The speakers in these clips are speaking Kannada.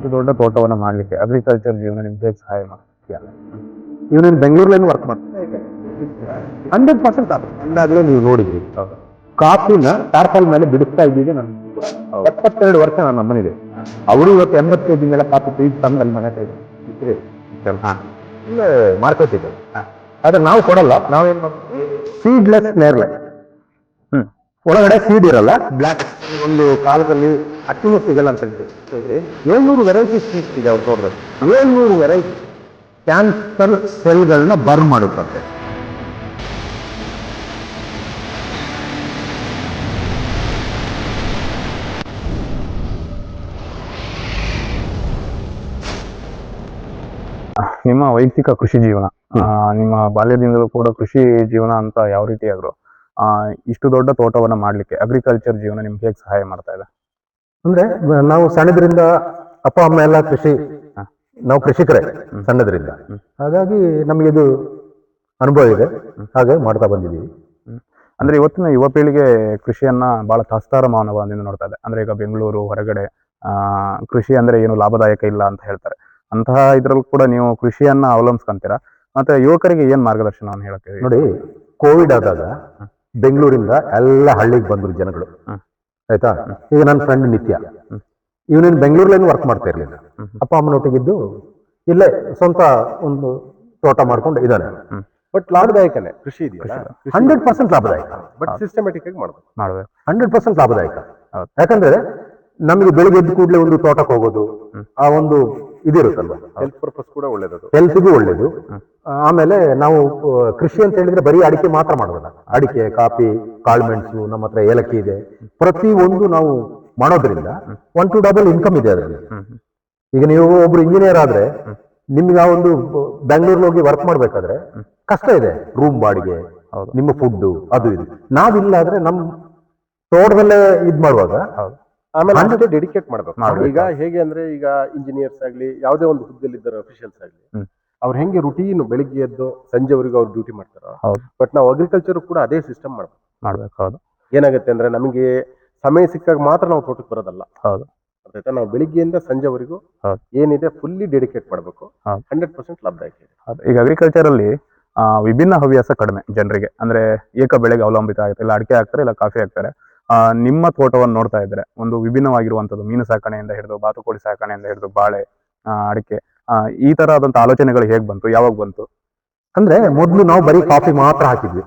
ಇಷ್ಟು ದೊಡ್ಡ ತೋಟವನ್ನು ಮಾಡಲಿಕ್ಕೆ ಅಗ್ರಿಕಲ್ಚರ್ ಜೀವನ ನಿಮ್ಗೆ ಹೇಗೆ ಸಹಾಯ ಮಾಡ್ತೀಯ ಇವನೇನು ಬೆಂಗಳೂರಲ್ಲಿ ವರ್ಕ್ ಮಾಡ್ತಾನೆ ಹಂಡ್ರೆಡ್ ಪರ್ಸೆಂಟ್ ಅಂದಾಗಲೇ ನೀವು ನೋಡಿದ್ರಿ. ಕಾಫಿನ ಟಾರ್ಪಲ್ ಮೇಲೆ ಬಿಡಿಸ್ತಾ ಇದ್ದೀವಿ ನಾನು. ಎಪ್ಪತ್ತೆರಡು ವರ್ಷ ನನ್ನ ಮನೆಯಿದೆ ಅವರು ಇವತ್ತು ಎಂಬತ್ತೈದು ಮೇಲೆ ಕಾಫಿ ತೆಗೆದು ತಂದು ಅಲ್ಲಿ ಮನೆ ತೆಗೆದು ಮಾರ್ಕೆಟ್ ಇದೆ ಆದ್ರೆ ನಾವು ಕೊಡಲ್ಲ. ನಾವೇನ್ ಸೀಡ್ಲೆಸ್ ನೇರ್ಲೆಸ್ ಒಳಗಡೆ ಸೀಡ್ ಇರಲ್ಲ ಬ್ಲ್ಯಾಕ್ ಒಂದು ಕಾಲದಲ್ಲಿ ಅಟ್ಟಿನೂ ಸಿಗಲ್ಲ ಅಂತ ಹೇಳ್ತೀವಿ ಏಳ್ನೂರು ವೆರೈಟಿ ಸೀಡ್ಸ್ ಇದೆ ಅವ್ರ ತೋಟದಲ್ಲಿ. ಏಳ್ನೂರು ವೆರೈಟಿ ಕ್ಯಾನ್ಸರ್ ಸೆಲ್ಗಳನ್ನ ಬರ್ನ್ ಮಾಡುತ್ತಂತೆ. ನಿಮ್ಮ ವೈಯಕ್ತಿಕ ಕೃಷಿ ಜೀವನ ನಿಮ್ಮ ಬಾಲ್ಯದಿಂದಲೂ ಕೂಡ ಕೃಷಿ ಜೀವನ ಅಂತ ಯಾವ ರೀತಿ ಇಷ್ಟು ದೊಡ್ಡ ತೋಟವನ್ನ ಮಾಡ್ಲಿಕ್ಕೆ ಅಗ್ರಿಕಲ್ಚರ್ ಜೀವನ ನಿಮ್ಗೆ ಹೇಗೆ ಸಹಾಯ ಮಾಡ್ತಾ ಇದೆ? ಅಂದ್ರೆ ನಾವು ಸಣ್ಣದ್ರಿಂದ ಅಪ್ಪ ಅಮ್ಮ ಎಲ್ಲ ಕೃಷಿ ನಾವು ಕೃಷಿಕರೇ ಸಣ್ಣದ್ರಿಂದ. ಹಾಗಾಗಿ ನಮಗೆ ಇದು ಅನುಭವ ಇದೆ. ಹಾಗೆ ಮಾಡ್ತಾ ಬಂದಿದ್ದೀವಿ. ಅಂದ್ರೆ ಇವತ್ತಿನ ಯುವ ಪೀಳಿಗೆ ಕೃಷಿಯನ್ನ ಬಹಳ ತಾಸ್ತಾರ ಮಾನವದಿಂದ ನೋಡ್ತಾ ಇದೆ. ಅಂದ್ರೆ ಈಗ ಬೆಂಗಳೂರು ಹೊರಗಡೆ ಕೃಷಿ ಅಂದ್ರೆ ಏನು ಲಾಭದಾಯಕ ಇಲ್ಲ ಅಂತ ಹೇಳ್ತಾರೆ. ಅಂತಹ ಇದ್ರಲ್ಲೂ ಕೂಡ ನೀವು ಕೃಷಿಯನ್ನ ಅವಲಂಬಿಸ್ಕೊಂತೀರಾ? ಮತ್ತೆ ಯುವಕರಿಗೆ ಏನ್ ಮಾರ್ಗದರ್ಶನವನ್ನು ಹೇಳಕ್ಕೆ ನೋಡಿ ಕೋವಿಡ್ ಆದಾಗ ಬೆಂಗಳೂರಿಂದ ಎಲ್ಲ ಹಳ್ಳಿಗೆ ಬಂದ್ರು ಜನಗಳು. ಹ್ಮ್. ಆಯ್ತಾ? ಈಗ ನನ್ನ ಫ್ರೆಂಡ್ ನಿತ್ಯ. ಇವನೇನು ಬೆಂಗಳೂರಲ್ಲೇನು ವರ್ಕ್ ಮಾಡ್ತಾ ಇರ್ಲಿಲ್ಲ. ಅಪ್ಪ ಅಮ್ಮನೊಟ್ಟಿಗಿದ್ದು ಇಲ್ಲೇ ಸ್ವಂತ ಒಂದು ತೋಟ ಮಾಡ್ಕೊಂಡು ಇದ್ದಾನೆ. ಬಟ್ ಲಾಭದಾಯಕನೇ? ಕೃಷಿ ಇದೆಯಲ್ಲ? ಹಂಡ್ರೆಡ್ ಪರ್ಸೆಂಟ್ ಲಾಭದಾಯಕ. ಬಟ್ ಸಿಸ್ಟಮೆಟಿಕ್ ಆಗಿ ಮಾಡಬೇಕು. ಮಾಡ್ಬೇಕು. ಹಂಡ್ರೆಡ್ ಪರ್ಸೆಂಟ್ ಲಾಭದಾಯಕ. ಯಾಕಂದ್ರೆ ನಮಗೆ ಬೆಳಿಗ್ಗೆ ಎದ್ದು ಕೂಡಲೇ ಒಂದು ತೋಟಕ್ಕೆ ಹೋಗೋದು ಆ ಒಂದು ಇದಿರುತ್ತಲ್ವ? ಹೆಲ್ತ್ ಪರ್ಪಸ್ ಕೂಡ ಒಳ್ಳೇದದು. ಹೆಲ್ತ್ಗೂ ಒಳ್ಳೇದು. ಆಮೇಲೆ ನಾವು ಕೃಷಿ ಅಂತ ಹೇಳಿದ್ರೆ ಬರೀ ಅಡಿಕೆ ಮಾತ್ರ ಮಾಡೋದಲ್ಲ. ಅಡಿಕೆ ಕಾಫಿ ಕಾಳುಮೆಣಸು ನಮ್ಮ ಹತ್ರ ಏಲಕ್ಕಿ ಇದೆ. ಪ್ರತಿ ಒಂದು ನಾವು ಮಾಡೋದ್ರಿಂದ ಒನ್ ಟು ಡಬಲ್ ಇನ್ಕಮ್ ಇದೆ ಅದರಲ್ಲಿ. ಈಗ ನೀವು ಒಬ್ರು ಇಂಜಿನಿಯರ್ ಆದ್ರೆ ನಿಮ್ಗೆ ಆ ಒಂದು ಬೆಂಗಳೂರಲ್ಲಿ ಹೋಗಿ ವರ್ಕ್ ಮಾಡ್ಬೇಕಾದ್ರೆ ಕಷ್ಟ ಇದೆ. ರೂಮ್ ಬಾಡಿಗೆ. ನಿಮ್ಮ ಫುಡ್ ಅದು ಇದು. ನಾವಿಲ್ಲ ಆದ್ರೆ ನಮ್ ತೋಟದಲ್ಲೇ ಇದ್ ಮಾಡುವಾಗ ಆಮೇಲೆ ಡೆಡಿಕೇಟ್ ಮಾಡ್ಬೇಕು. ಈಗ ಹೇಗೆ ಅಂದ್ರೆ ಈಗ ಇಂಜಿನಿಯರ್ಸ್ ಆಗ್ಲಿ ಯಾವುದೇ ಒಂದು ಹುದ್ದೆಯಲ್ಲಿ ಇದ್ದಾರೆ ಅಫಿಷಿಯಲ್ಸ್ ಆಗ್ಲಿ. ಅವ್ರು ಹೆಂಗೆ ರುಟೀನ್ ಬೆಳಿಗ್ಗೆ ಎದ್ದು ಸಂಜೆವರೆಗೂ ಅವ್ರು ಡ್ಯೂಟಿ ಮಾಡ್ತಾರ ಹೌದು. ಬಟ್ ನಾವು ಅಗ್ರಿಕಲ್ಚರ್ ಕೂಡ ಅದೇ ಸಿಸ್ಟಮ್ ಮಾಡ್ಬೇಕು. ಮಾಡ್ಬೇಕು ಹೌದು. ಏನಾಗುತ್ತೆ ಅಂದ್ರೆ ನಮಗೆ ಸಮಯ ಸಿಕ್ಕಾಗ ಮಾತ್ರ ನಾವು ತೋಟಕ್ಕೆ ಬರೋದಲ್ಲ. ಹೌದು. ಅರ್ಥಾಯ್ತಾ ನಾವು ಬೆಳಿಗ್ಗೆಯಿಂದ ಸಂಜೆವರೆಗೂ. ಏನಿದೆ ಫುಲ್ಲಿ ಡೆಡಿಕೇಟ್ ಮಾಡಬೇಕು. ಹಂಡ್ರೆಡ್ ಪರ್ಸೆಂಟ್ ಲಾಭದಾಯಕ. ಈಗ ಅಗ್ರಿಕಲ್ಚರ್ ಅಲ್ಲಿ ವಿಭಿನ್ನ ಹವ್ಯಾಸ ಕಡಿಮೆ ಜನರಿಗೆ. ಅಂದ್ರೆ ಏಕ ಬೆಳೆಗೆ ಅವಲಂಬಿತ ಆಗುತ್ತೆ. ಇಲ್ಲ ಅಡಿಕೆ ಹಾಕ್ತಾರೆ ಇಲ್ಲ ಕಾಫಿ ಹಾಕ್ತಾರೆ. ನಿಮ್ಮ ತೋಟವನ್ನು ನೋಡ್ತಾ ಇದ್ರೆ ಒಂದು ವಿಭಿನ್ನವಾಗಿರುವಂತದ್ದು ಮೀನು ಸಾಕಣೆಯಿಂದ ಹಿಡಿದು ಬಾತುಕೋಳಿ ಸಾಕಣೆಯಿಂದ ಹಿಡಿದು ಬಾಳೆ ಅಡಿಕೆ ಈ ಈ ತರಹದಂತ ಆಲೋಚನೆಗಳು ಹೇಗ್ ಬಂತು? ಯಾವಾಗ ಬಂತು? ಅಂದ್ರೆ ಮೊದಲು ನಾವು ಬರೀ ಕಾಫಿ ಮಾತ್ರ ಹಾಕಿದ್ವಿ.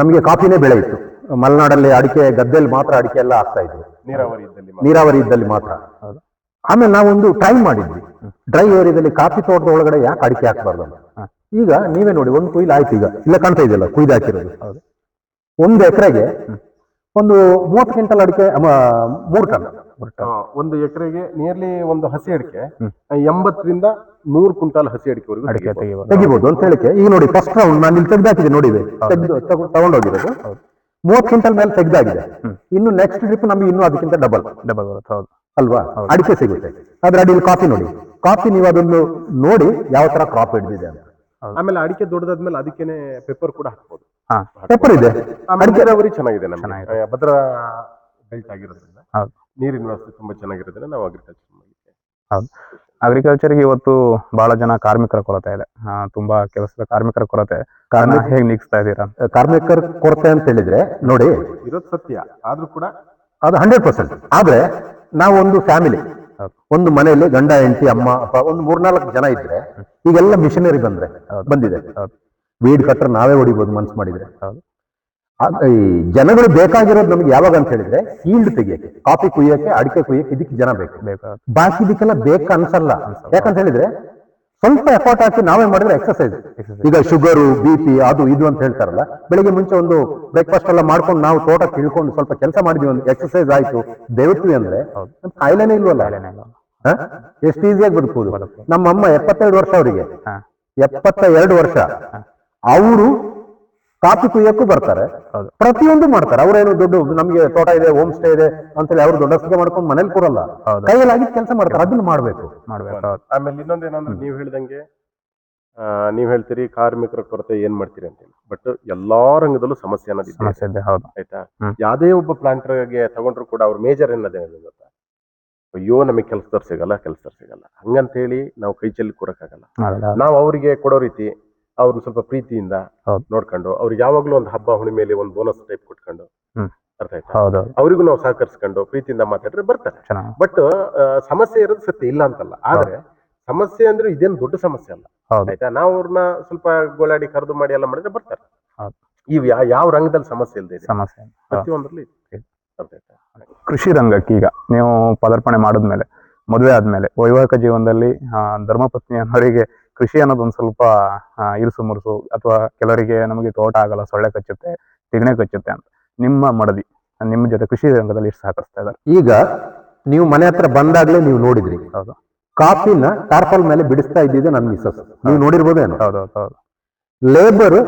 ನಮಗೆ ಕಾಫಿನೇ ಬೆಳೆ ಇತ್ತು. ಮಲೆನಾಡಲ್ಲಿ ಅಡಿಕೆ ಗದ್ದೆಯಲ್ಲಿ ಮಾತ್ರ ಅಡಿಕೆ ಎಲ್ಲ ಆಗ್ತಾ ಇದ್ವಿ. ನೀರಾವರಿ ಇದ್ದಲ್ಲಿ ಮಾತ್ರ. ನೀರಾವರಿ ಇದ್ದಲ್ಲಿ ಮಾತ್ರ. ಆಮೇಲೆ ನಾವೊಂದು ಟ್ರೈ ಮಾಡಿದ್ವಿ. ಡ್ರೈ ಏರಿಯಾದಲ್ಲಿ ಕಾಫಿ ತೋಟದ ಒಳಗಡೆ ಯಾಕೆ ಅಡಿಕೆ ಹಾಕ್ಬಾರ್ದು ಈಗ ನೀವೇ ನೋಡಿ ಒಂದು ಕುಯ್ಲು ಆಯ್ತು ಈಗ. ಇಲ್ಲ ಕಾಣ್ತಾ ಇದೆಯಲ್ಲ ಕುಯ್ದು ಹಾಕಿರೋದು. ಒಂದು ಎಕರೆಗೆ ಒಂದು ಮೂವತ್ತು ಕ್ವಿಂಟಲ್ ಅಡಿಕೆ ಮೂರು ಟನ್. ಒಂದು ಎಕರೆಗೆ ನಿಯರ್ಲಿ ಒಂದು ಹಸಿ ಅಡಿಕೆ ಎಂಬತ್ತರಿಂದ ನೂರು ಕ್ವಿಂಟಲ್ ಹಸಿ ಅಡಿಕೆವರೆಗೂ ಅಡಿಕೆ ತೆಗಿಬಹುದು ಅಂತ ಹೇಳಿಕೆ. ಈಗ ನೋಡಿ ಫಸ್ಟ್ ರೌಂಡ್ ನಾನು ಇಲ್ಲಿ ತೆಗ್ದಾಕಿದೆ ನೋಡಿ ತೆಗೆದು ತಗೊಂಡೋಗಿರೋದು. ಮೂವತ್ತು ಕ್ವಿಂಟಲ್ ಮೇಲೆ ತೆಗ್ದಾಗಿದೆ. ಇನ್ನು ನೆಕ್ಸ್ಟ್ ಟ್ರಿಪ್ ನಮಗೆ ಇನ್ನೂ ಅದಕ್ಕಿಂತ ಡಬಲ್ ಡಬಲ್ ಬರುತ್ತೆ ಹೌದು. ಅಲ್ವಾ? ಅಡಿಕೆ ಸಿಗುತ್ತೆ. ಆದ್ರೆ ಅಡಿಯಲ್ಲಿ ಕಾಫಿ ನೋಡಿ. ಕಾಫಿ ನೀವು ಅದನ್ನು ನೋಡಿ ಯಾವ ತರ ಕ್ರಾಪ್ ಹಿಡಿದಿದೆ ಅಂತ. ಆಮೇಲೆ ಅಡಿಕೆ ದೊಡ್ಡದಾದ್ಮೇಲೆ ಅದಕ್ಕೇನೆ ಪೆಪ್ಪರ್ ಕೂಡ ಹಾಕ್ಬೋದು. ಪೆಪ್ಪರ್ ಇದೆ. ಆಮೇಲೆ ನೀರಾವರಿ ಚೆನ್ನಾಗಿದೆ ಚೆನ್ನಾಗಿದೆ. ಭದ್ರಾ ಬೆಲ್ಟ್ ಆಗಿರೋದ್ರಿಂದ. ಹೌದು. ನೀರಿನ ವ್ಯವಸ್ಥೆ ತುಂಬಾ ಚೆನ್ನಾಗಿರೋದ್ರಿಂದ ನಾವು ಅಗ್ರಿಕಲ್ಚರ್ ಮಾಡಲಿಕ್ಕೆ ಹೌದು. ಅಗ್ರಿಕಲ್ಚರ್ಗೆ ಇವತ್ತು ಬಹಳ ಜನ ಕಾರ್ಮಿಕರ ಕೊರತೆ ಇದೆ. ಆ, ತುಂಬಾ ಕೆಲಸದ ಕಾರ್ಮಿಕರ ಕೊರತೆ. ಕಾರ್ಮಿಕ ಹೇಗೆ ನೀಗಿಸ್ತಾ ಇದ್ದೀರಾ? ಕಾರ್ಮಿಕರ ಕೊರತೆ ಅಂತ ಹೇಳಿದ್ರೆ ನೋಡಿ ಇರೋದು ಸತ್ಯ. ಆದ್ರೂ ಕೂಡ ಅದು ಹಂಡ್ರೆಡ್ ಪರ್ಸೆಂಟ್ ಆದ್ರೆ ನಾವು ಒಂದು ಫ್ಯಾಮಿಲಿ ಹೌದು. ಒಂದು ಮನೆಯಲ್ಲಿ ಗಂಡ ಹೆಂಡತಿ ಅಮ್ಮ ಅಪ್ಪ ಒಂದು ಮೂರ್ನಾಲ್ಕು ಜನ ಇದ್ರೆ ಈಗೆಲ್ಲ ಮಿಷನರಿ ಬಂದ್ರೆ ಬಂದಿದೆ. ಹೌದು. ವೀಡ್ ಕಟ್ಟರ್ ನಾವೇ ಹೊಡಿಬೋದು ಮನ್ಸು ಮಾಡಿದ್ರೆ. ಈ ಜನಗಳು ಬೇಕಾಗಿರೋದು ನಮ್ಗೆ ಯಾವಾಗ ಅಂತ ಹೇಳಿದ್ರೆ ಫೀಲ್ಡ್ ತೆಗಿಯಕ್ಕೆ ಕಾಫಿ ಕುಯ್ಯಕ್ಕೆ ಅಡಿಕೆ ಕುಯ್ಯಕ್ಕೆ ಇದಕ್ಕೆ ಜನ ಬೇಕು. ಬೇಕು. ಇದಕ್ಕೆಲ್ಲ ಬೇಕು ಅನ್ಸಲ್ಲ. ಯಾಕಂತ ಹೇಳಿದ್ರೆ ಸ್ವಲ್ಪ ಎಫರ್ಟ್ ಹಾಕಿ ನಾವೇ ಮಾಡಿದ್ರೆ ಎಕ್ಸಸೈಸ್ ಈಗ ಶುಗರು ಬಿ ಪಿ ಅದು ಇದು ಅಂತ ಹೇಳ್ತಾರಲ್ಲ ಬೆಳಿಗ್ಗೆ ಮುಂಚೆ ಒಂದು ಬ್ರೇಕ್ಫಾಸ್ಟ್ ಎಲ್ಲ ಮಾಡ್ಕೊಂಡು ನಾವು ತೋಟಕ್ಕೆ ತಿಳ್ಕೊಂಡು ಸ್ವಲ್ಪ ಕೆಲಸ ಮಾಡಿದ್ವಿ ಒಂದು ಎಕ್ಸಸೈಸ್ ಆಯ್ತು. ದಯವಿಟ್ಟು ಅಂದ್ರೆ ನಮ್ ಕಾಯಿಲೆನೇ ಇಲ್ವಲ್ಲ? ಎಷ್ಟು ಈಸಿಯಾಗಿ ಬದುಕಬಹುದು ನಮ್ಮ ಅಮ್ಮ ಎಪ್ಪತ್ತೆರಡು ವರ್ಷ ಅವರಿಗೆ. ಎಪ್ಪತ್ತ ಎರಡು ವರ್ಷ. ಅವರು ಕಾಫಿ ಕುಯ್ಯಕ್ಕೂ ಬರ್ತಾರೆ. ಹೌದು. ಪ್ರತಿಯೊಂದು ಮಾಡ್ತಾರೆ. ಅವರೇನು ದೊಡ್ಡ ನಮಗೆ ತೋಟ ಇದೆ ಹೋಮ್ ಸ್ಟೇ ಇದೆ ಅಂತೇಳಿ ಅವ್ರು ದೊಡ್ಡ ಮಾಡ್ಕೊಂಡು ಮನೇಲಿ ಕೊಡಲ್ಲ. ಕೈಯಲ್ಲಿ ಆಗಿದ್ ಕೆಲಸ ಮಾಡ್ತಾರೆ. ಅದನ್ನ ಮಾಡ್ಬೇಕು. ಆಮೇಲೆ ಇನ್ನೊಂದು ಆಮೇಲೆ ಇನ್ನೊಂದೇನಂದ್ರೆ ನೀವು ಹೇಳ್ದಂಗೆ ಆ, ನೀವ್ ಹೇಳ್ತೀರಿ ಕಾರ್ಮಿಕರ ಕೊರತೆ ಏನ್ ಮಾಡ್ತೀರಿ ಅಂತೇಳಿ. ಬಟ್ ಎಲ್ಲಾ ರಂಗದಲ್ಲೂ ಸಮಸ್ಯೆ ಅನ್ನೋದು ಹೌದು. ಆಯ್ತಾ. ಯಾವ್ದೇ ಒಬ್ಬ ಪ್ಲಾಂಟರ್ಗೆ ತಗೊಂಡ್ರು ಕೂಡ ಅವ್ರ ಮೇಜರ್ ಅನ್ನೋದೇ ಗೊತ್ತಾ? ಅಯ್ಯೋ ನಮಗೆ ಕೆಲಸದವ್ರು ಸಿಗಲ್ಲ ಕೆಲಸದವ್ರು ಸಿಗಲ್ಲ. ಹಂಗಂತೇಳಿ ನಾವು ಕೈ ಚೆಲ್ಲಿ ಕೂರಕ್ಕಾಗಲ್ಲ. ಆಗಲ್ಲ. ನಾವು ಅವರಿಗೆ ಕೊಡೋ ರೀತಿ ಅವ್ರನ್ನ ಸ್ವಲ್ಪ ಪ್ರೀತಿಯಿಂದ ಹೌದು. ನೋಡ್ಕೊಂಡು ಅವ್ರಿಗೆ ಯಾವಾಗ್ಲೂ ಒಂದು ಹಬ್ಬ ಹುಣ್ಣಿಮೆಯಲ್ಲಿ ಒಂದು ಬೋನಸ್ ಟೈಪ್ ಕೊಟ್ಕೊಂಡು ಹ್ಮ್. ಅರ್ಥ ಆಯ್ತಾ? ಹೌದು ಅವರಿಗೂ ನಾವು ಸಹಕರಿಸ್ಕೊಂಡು ಪ್ರೀತಿಯಿಂದ ಮಾತಾಡಿದ್ರೆ ಬರ್ತಾರೆ. ಚೆನ್ನಾಗಿ. ಬಟ್ ಸಮಸ್ಯೆ ಇರೋದು ಸತ್ಯ ಇಲ್ಲ ಅಂತಲ್ಲ. ಆದ್ರೆ ಸಮಸ್ಯೆ ಅಂದ್ರೆ ಇದೇನು ದೊಡ್ಡ ಸಮಸ್ಯೆ ಅಲ್ಲ. ಹೌದು. ಆಯ್ತಾ? ನಾವು ಅವ್ರನ್ನ ಸ್ವಲ್ಪ ಗೋಳಾಡಿ ಕರೆದು ಮಾಡಿ ಎಲ್ಲ ಮಾಡಿದ್ರೆ ಬರ್ತಾರೆ. ಹೌದು. ಇವ್ ಯಾ- ಯಾವ ರಂಗದಲ್ಲಿ ಸಮಸ್ಯೆ ಇಲ್ಲದೆ ಇದೆ. ಸಮಸ್ಯೆ ಹೌದು. ಪ್ರತಿಯೊಂದರಲ್ಲಿ ಇದೆ. ಅರ್ಥ ಆಯ್ತಾ? ಕೃಷಿ ರಂಗಕ್ಕೆ ಈಗ ನೀವು ಪದಾರ್ಪಣೆ ಮಾಡಿದ್ಮೇಲೆ ಮದುವೆ ಆದ್ಮೇಲೆ ವೈವಾಹಿಕ ಜೀವನದಲ್ಲಿ ಆ, ಧರ್ಮಪತ್ನಿ ಅನ್ನೋರಿಗೆ ಕೃಷಿ ಅನ್ನೋದೊಂದು ಸ್ವಲ್ಪ ಇರುಸು ಮುರುಸು ಅಥವಾ ಕೆಲವರಿಗೆ ನಮಗೆ ತೋಟ ಆಗಲ್ಲ ಸೊಳ್ಳೆ ಕಚ್ಚುತ್ತೆ ತಿಗಣೆ ಕಚ್ಚುತ್ತೆ ಅಂತ ನಿಮ್ಮ ಮಡದಿ ನಿಮ್ಮ ಜೊತೆ ಕೃಷಿ ರಂಗದಲ್ಲಿ ಇಷ್ಟು ಸಹಕರಿಸ್ತಾ ಇದ್ದಾರೆ. ಈಗ ನೀವು ಮನೆ ಹತ್ರ ಬಂದಾಗ್ಲೇ ನೀವು ನೋಡಿದ್ರಿ. ಹೌದು. ಕಾಫಿನ ಟಾರ್ಪಲ್ ಮೇಲೆ ಬಿಡಿಸ್ತಾ ಇದ್ದಿದ್ದು ನನ್ನ ಮಿಸಸ್ ನೀವು ನೋಡಿರ್ಬೋದೇ ಹೌದು ಹೌದು ಲೇಬರ್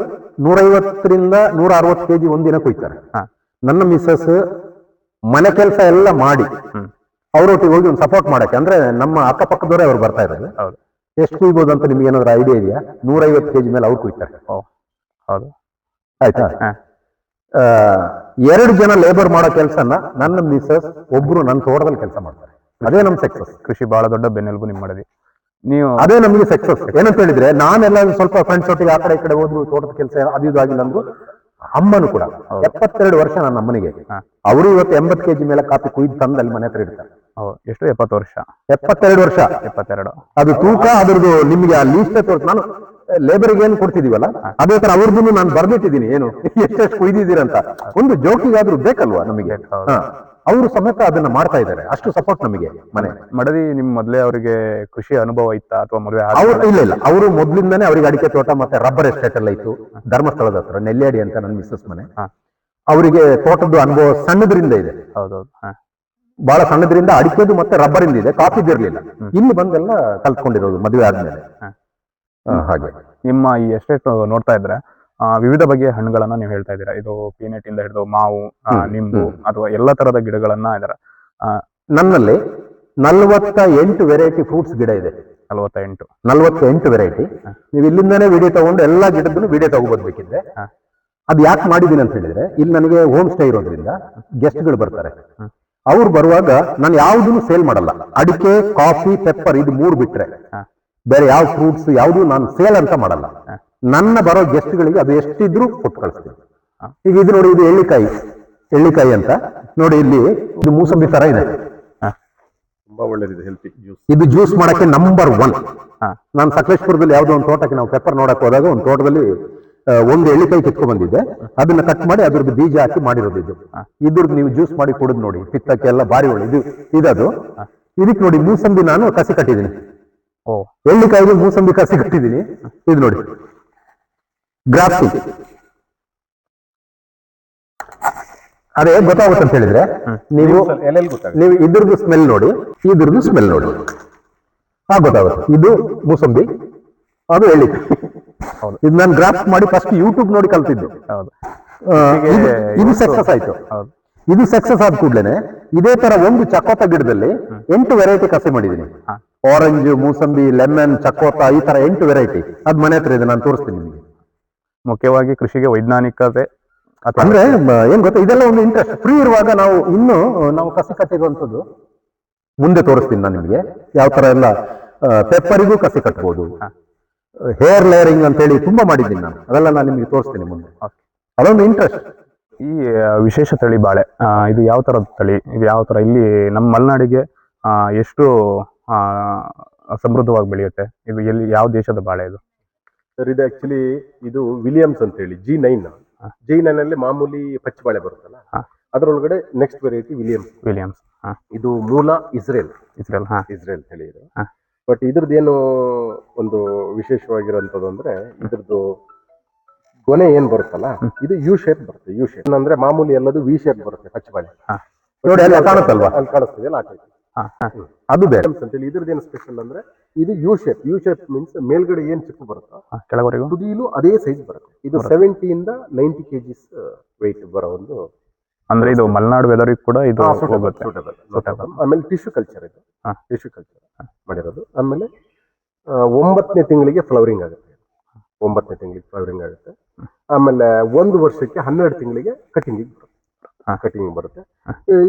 ನೂರೈವತ್ತರಿಂದ ನೂರ ಅರವತ್ತು ಕೆಜಿ ಒಂದಿನ ಕೊಯ್ತಾರೆ. ಹಾ. ನನ್ನ ಮಿಸಸ್ ಮನೆ ಕೆಲಸ ಎಲ್ಲ ಮಾಡಿ ಹ್ಮ್. ಅವರೊಟ್ಟಿಗೆ ಹೋಗಿ ಒಂದು ಸಪೋರ್ಟ್ ಮಾಡಕ್ಕೆ. ಅಂದ್ರೆ ನಮ್ಮ ಅಕ್ಕಪಕ್ಕದವರೇ ಅವ್ರು ಬರ್ತಾ ಇದ್ದಾರೆ. ಹೌದು. ಎಷ್ಟು ಕುಯ್ಬೋದು ಅಂತ ನಿಮ್ಗೆ ಏನಾದ್ರು ಐಡಿಯಾ ಇದೆಯಾ? ನೂರೈವತ್ತು ಕೆಜಿ ಮೇಲೆ ಅವ್ರು ಕುಯ್ತಾರೆ. ಹೌದು. ಆಯ್ತಾ? ಆ, ಎರಡು ಜನ ಲೇಬರ್ ಮಾಡೋ ಕೆಲಸನ ನನ್ನ ಮಿಸಸ್ ಒಬ್ರು ನನ್ನ ತೋಟದಲ್ಲಿ ಕೆಲಸ ಮಾಡ್ತಾರೆ. ಅದೇ ನಮ್ ಸಕ್ಸಸ್ ಕೃಷಿ ಬಹಳ ದೊಡ್ಡ ಬೆನ್ನೆಲುಬು ನಿಮ್ ಮಾಡಿದ್ವಿ ನೀವು ಅದೇ ನಮಗೆ ಸಕ್ಸಸ್ ಏನಂತ ಹೇಳಿದ್ರೆ ನಾನೆಲ್ಲ ಸ್ವಲ್ಪ ಫ್ರೆಂಡ್ಸ್ ಒಟ್ಟಿಗೆ ಆ ಕಡೆ ಈ ಕಡೆ ಹೋದ್ರು ತೋಟದ ಕೆಲಸ ಅದು ಇದಾಗಿಲ್ಲ ಆಗಿಲ್ಲ ಅಂದ್ರು ಅಮ್ಮನು ಕೂಡ ಎಪ್ಪತ್ತೆರಡು ವರ್ಷ ನನ್ನ ಅಮ್ಮನಿಗೆ. ಅವರು ಇವತ್ತು ಎಂಬತ್ತು ಕೆಜಿ ಮೇಲೆ ಕಾಫಿ ಕುಯ್ದು ತಂದಲ್ಲಿ ಅಲ್ಲಿ ಮನೆ ಹತ್ರ ಇಡ್ತಾರೆ. ಹೌದು. ಎಷ್ಟು? ಎಪ್ಪತ್ತು ವರ್ಷ. ಎಪ್ಪತ್ತೆರಡು ವರ್ಷ. ಎಪ್ಪತ್ತೆರಡು. ಅದು ತೂಕ ಅದ್ರದ್ದು ನಿಮ್ಗೆ ಆ ಲೀಸ್ಟ್ ತೋರಿಸ್ ನಾನು ಲೇಬರ್ಗೆ ಏನ್ ಕೊಡ್ತಿದೀವಲ್ಲ? ಅದೇ ತರ ಅವ್ರದ್ದು ನಾನು ಬರ್ದಿಟ್ಟಿದ್ದೀನಿ. ಏನು? ಎಷ್ಟೆಷ್ಟು ಕುಯ್ದಿದ್ದೀರಂತ ಒಂದು ಜೋಕಿಗಾದ್ರೂ ಬೇಕಲ್ವಾ ನಮಗೆ. ಅವರು ಸಮೇತ ಅದನ್ನ ಮಾಡ್ತಾ ಇದ್ದಾರೆ. ಅಷ್ಟು ಸಪೋರ್ಟ್ ನಮಗೆ ಮನೆ. ಮಡದಿ ನಿಮ್ ಮೊದ್ಲೇ ಅವರಿಗೆ ಕೃಷಿ ಅನುಭವ ಇತ್ತ ಅಥವಾ ಮದುವೆ ಅವ್ರು ಇಲ್ಲ ಇಲ್ಲ. ಅವರು ಮೊದ್ಲಿಂದಾನೇ ಅವ್ರಿಗೆ ಅಡಿಕೆ ತೋಟ ಮತ್ತೆ ರಬ್ಬರ್ ಎಸ್ಟೇಟ್ ಎಲ್ಲ ಇತ್ತು. ಧರ್ಮಸ್ಥಳದ ಹತ್ರ ನೆಲ್ಲಿಯಡಿ ಅಂತ ನನ್ನ ಮಿಸ್ಸಸ್ ಮನೆ. ಅವರಿಗೆ ತೋಟದ್ದು ಅನುಭವ ಸಣ್ಣದ್ರಿಂದ ಇದೆ. ಹೌದೌದು ಬಹಳ ಸಣ್ಣದ್ರಿಂದ ಅಡಿಕೆದು ಮತ್ತೆ ರಬ್ಬರ್ ಇಂದ ಕಾಫಿದು ಇರ್ಲಿಲ್ಲ ಇಲ್ಲಿ ಬಂದೆಲ್ಲ ಕಲ್ತ್ಕೊಂಡಿರೋದು ಮದುವೆ ಆದ್ಮೇಲೆ. ಹಾಗೆ. ನಿಮ್ಮ ಈ ಎಸ್ಟೇಟ್ ನೋಡ್ತಾ ಇದ್ರೆ ಆ, ವಿವಿಧ ಬಗೆಯ ಹಣ್ಣುಗಳನ್ನ ನೀವು ಹೇಳ್ತಾ ಇದ್ದೀರಾ. ಇದು ಪೀನೆಟ್ ಇಂದ ಹಿಡಿದು ಮಾವು ಆ, ಹ್ಮ್, ನಿಂಬು ಅಥವಾ ಎಲ್ಲ ತರದ ಗಿಡಗಳನ್ನ ಇದರ. ನನ್ನಲ್ಲಿ ನಲ್ವತ್ತ ಎಂಟು ವೆರೈಟಿ ಫ್ರೂಟ್ಸ್ ಗಿಡ ಇದೆ. ನಲವತ್ತ ಎಂಟು ನಲ್ವತ್ತ ಎಂಟು ವೆರೈಟಿ ನೀವು ಇಲ್ಲಿಂದನೇ ವಿಡಿಯೋ ತಗೊಂಡು ಎಲ್ಲಾ ಗಿಡದನ್ನು ವಿಡಿಯೋ ತಗೋಬೋದ್ಬೇಕಿದ್ರೆ ಹಾ. ಅದು ಯಾಕೆ ಮಾಡಿದ್ದೀನಿ ಅಂತ ಹೇಳಿದ್ರೆ ಇಲ್ಲಿ ನನಗೆ ಹೋಮ್ ಸ್ಟೇ ಇರೋದ್ರಿಂದ ಗೆಸ್ಟ್ಗಳು ಬರ್ತಾರೆ. ಅವ್ರು ಬರುವಾಗ ನಾನು ಯಾವುದನ್ನು ಸೇಲ್ ಮಾಡಲ್ಲ. ಅಡಿಕೆ ಕಾಫಿ ಪೆಪ್ಪರ್ ಇದು ಮೂರು ಬಿಟ್ರೆ. ಬೇರೆ ಯಾವ ಫ್ರೂಟ್ಸ್ ಯಾವುದು ನಾನು ಸೇಲ್ ಅಂತ ಮಾಡಲ್ಲ. ನನ್ನ ಬರೋ ಗೆಸ್ಟ್ಗಳಿಗೆ ಅದು ಎಷ್ಟಿದ್ರು ಕೊಟ್ಟು ಕಳಿಸ್ತೀನಿ. ಈಗ ಇದು ನೋಡಿ ಇದು ಎಳ್ಳಿಕಾಯಿ. ಎಳ್ಳಿಕಾಯಿ ಅಂತ. ನೋಡಿ ಇಲ್ಲಿ ಇದು ಮೂಸಂಬಿ ತರ ಇದೆ. ತುಂಬಾ ಒಳ್ಳೇದಿದೆ ಹೆಲ್ತಿ ಜ್ಯೂಸ್ ಇದು ಜ್ಯೂಸ್ ಮಾಡಕ್ಕೆ ನಂಬರ್ ಒನ್ ನಾನು ಸಕಲೇಶ್ಪುರದಲ್ಲಿ ಯಾವುದೋ ಒಂದು ತೋಟಕ್ಕೆ ನಾವು ಪೆಪ್ಪರ್ ನೋಡಕ್ ಹೋದಾಗ ಒಂದು ತೋಟದಲ್ಲಿ ಒಂದು ಎಳ್ಳಿಕಾಯಿ ಕಿತ್ಕೊಂಡ್ ಬಂದಿದ್ದೆ. ಅದನ್ನ ಕಟ್ ಮಾಡಿ ಅದ್ರದ್ದು ಬೀಜ ಹಾಕಿ ಮಾಡಿರೋದು ಇದು. ಇದ್ರದ್ದು ನೀವು ಜ್ಯೂಸ್ ಮಾಡಿ ಕುಡಿದ್ ನೋಡಿ ಪಿತ್ತಕ್ಕೆ ಎಲ್ಲ ಬಾರಿ ಒಳ್ಳೆ ಇದು ಇದದು. ಇದಕ್ಕೆ ನೋಡಿ ಮೂಸಂಬಿ ನಾನು ಕಸಿ ಕಟ್ಟಿದ್ದೀನಿ. ಓ. ಎಳ್ಳಿಕಾಯಿಗೆ ಮೂಸಂಬಿ ಕಸಿ ಕಟ್ಟಿದ್ದೀನಿ. ಇದು ನೋಡಿ. ಗ್ರಾಫಿ ಅದೇ ಗೊತ್ತಾಗುತ್ತೆ ಅಂತ ಹೇಳಿದ್ರೆ ನೀವು ನೀವು ಇದ್ರದ್ದು ಸ್ಮೆಲ್ ನೋಡಿ ಇದ್ರದ್ದು ಸ್ಮೆಲ್ ನೋಡಿ. ಹಾ ಗೊತ್ತಾಗುತ್ತೆ. ಇದು ಮೂಸಂಬಿ ಅದು ಎಳ್ಳಿ ಹೌದು. ಇದು ನಾನು ಗ್ರಾಫ್ಟ್ ಮಾಡಿ ಫಸ್ಟ್ ಯೂಟ್ಯೂಬ್ ನೋಡಿ ಕಲ್ತಿದ್ದು. ಹೌದು. ಇದು- ಇದು ಸಕ್ಸಸ್ ಆಯ್ತು ಹೌದು. ಇದು ಸಕ್ಸಸ್ ಆದ ಕೂಡ್ಲೇನೆ ಇದೇ ತರ ಒಂದು ಚಕೋತ ಗಿಡದಲ್ಲಿ ಎಂಟು ವೆರೈಟಿ ಕಸಿ ಮಾಡಿದೀನಿ ಹಾ. ಆರೆಂಜ್ ಮೂಸಂಬಿ ಲೆಮನ್ ಚಕೋತ ಈ ತರ ಎಂಟು ವೆರೈಟಿ ಅದ್ ಮನೆ ಹತ್ರ ಇದೆ ನಾನು ತೋರಿಸ್ತೀನಿ ನಿಮಗೆ. ಮುಖ್ಯವಾಗಿ ಕೃಷಿಗೆ ವೈಜ್ಞಾನಿಕತೆ ಅಥವಾ ಅಂದ್ರೆ ಮ- ಏನ್ ಗೊತ್ತಾ? ಇದೆಲ್ಲ ಒಂದು ಇಂಟ್ರೆಸ್ಟ್ ಫ್ರೀ ಇರುವಾಗ ನಾವು ಇನ್ನು ಆ, ನಾವು ಕಸಿ ಕಟ್ಟಿರುವಂತದ್ದು ಮುಂದೆ ತೋರಿಸ್ತೀನಿ ನಾನು ನಿಮಗೆ. ಯಾವ ತರ ಎಲ್ಲ ಪೆಪ್ಪರಿಗೂ ಕಸಿ ಕಟ್ಬೋದು. ಹೇರ್ ಲೇಯರಿಂಗ್ ಅಂತ ಹೇಳಿ ತುಂಬಾ ಮಾಡಿದ್ದೀನಿ ನಾನು. ಅದೆಲ್ಲ ನಾನು ನಿಮಗೆ ತೋರಿಸ್ತೀನಿ ಮುಂದೆ. ಅದೊಂದು ಇಂಟ್ರೆಸ್ಟ್ ಈ ವಿಶೇಷ ತಳಿ ಬಾಳೆ ಇದು ಯಾವ ತರದ ತಳಿ? ಇದು ಯಾವ ತರ? ಇಲ್ಲಿ ನಮ್ಮ ಮಲೆನಾಡಿಗೆ ಎಷ್ಟು ಸಮೃದ್ಧವಾಗಿ ಬೆಳೆಯುತ್ತೆ? ಇದು ಎಲ್ಲಿ ಯಾವ ದೇಶದ ಬಾಳೆ ಇದು? ಸರ್ ಇದು ಆಕ್ಚುಲಿ ಇದು ವಿಲಿಯಮ್ಸ್ ಅಂತ ಹೇಳಿ ಜಿ ನೈನ್ ಜಿ ನೈನ್ ಅಲ್ಲಿ ಮಾಮೂಲಿ ಪಚ್ಚ ಬಾಳೆ ಬರುತ್ತಲ್ಲ. ಅದರೊಳಗಡೆ ನೆಕ್ಸ್ಟ್ ವೆರೈಟಿ ವಿಲಿಯಮ್ಸ್ ವಿಲಿಯಮ್ಸ್ ಇದು ಮೂಲ ಇಸ್ರೇಲ್. ಇಸ್ರೇಲ್ ಹಾ. ಇಸ್ರೇಲ್ ಹೇಳಿ ಇದು. ಬಟ್ ಇದ್ರದ್ದೇನು ಒಂದು ವಿಶೇಷವಾಗಿರೋಂಥದ್ದು ಅಂದ್ರೆ ಇದ್ರದ್ದು ಕೊನೆ ಏನ್ ಬರುತ್ತಲ್ಲ ಇದು ಯು ಶೇಪ್ ಬರುತ್ತೆ ಯು ಶೇಪ್ ಅಂದ್ರೆ ಮಾಮೂಲಿ ಎಲ್ಲದು ವಿ ಶೇಪ್ ಬರುತ್ತೆ ಪಚ್ಚ ಬಾಳೆ ಹಾ. ನೋಡಿ ಅಲ್ಲಿ ಕಾಣುತ್ತಲ್ವಾ? ಅಲ್ಲಿ ಅದು ಬೇರೆ. ಅಂತೇಳಿ ಇದ್ರದ್ದೇನು ಸ್ಪೆಷಲ್ ಅಂದ್ರೆ ಇದು U shape U shape means ಮೇಲ್ಗಡೆ ಏನ್ ಚಿಕ್ಕ ಬರುತ್ತೋ ಕೆಳಗಡೆ ಕೆಳವರೆಗೂ ಅದೇ ಸೈಜ್ ಬರುತ್ತೆ. ಇದು ಸೆವೆಂಟಿಯಿಂದ ನೈಂಟಿ ಕೆಜಿಸ್ ವೆಯ್ಟ್ ಬರೋ ಒಂದು ಅಂದ್ರೆ ಇದು ಮಲೆನಾಡು ವೆದರಿಗೆ ಕೂಡ ಇದು ಹೋಗುತ್ತೆ. ಆಮೇಲೆ ಟಿಶ್ಯೂ ಕಲ್ಚರ್ ಇದು. ಹಾ. ಟಿಶ್ಯೂ ಕಲ್ಚರ್ ಮಾಡಿರೋದು. ಆಮೇಲೆ ಒಂಬತ್ತನೇ ತಿಂಗಳಿಗೆ ಫ್ಲವರಿಂಗ್ ಆಗುತ್ತೆ. ಒಂಬತ್ತನೇ ತಿಂಗಳಿಗೆ ಫ್ಲವರಿಂಗ್ ಆಗುತ್ತೆ. ಆಮೇಲೆ ಒಂದು ವರ್ಷಕ್ಕೆ ಹನ್ನೆರಡು ತಿಂಗಳಿಗೆ ಕಟಿಂಗ್ ಹಾ. ಕಟಿಂಗ್ ಬರುತ್ತೆ.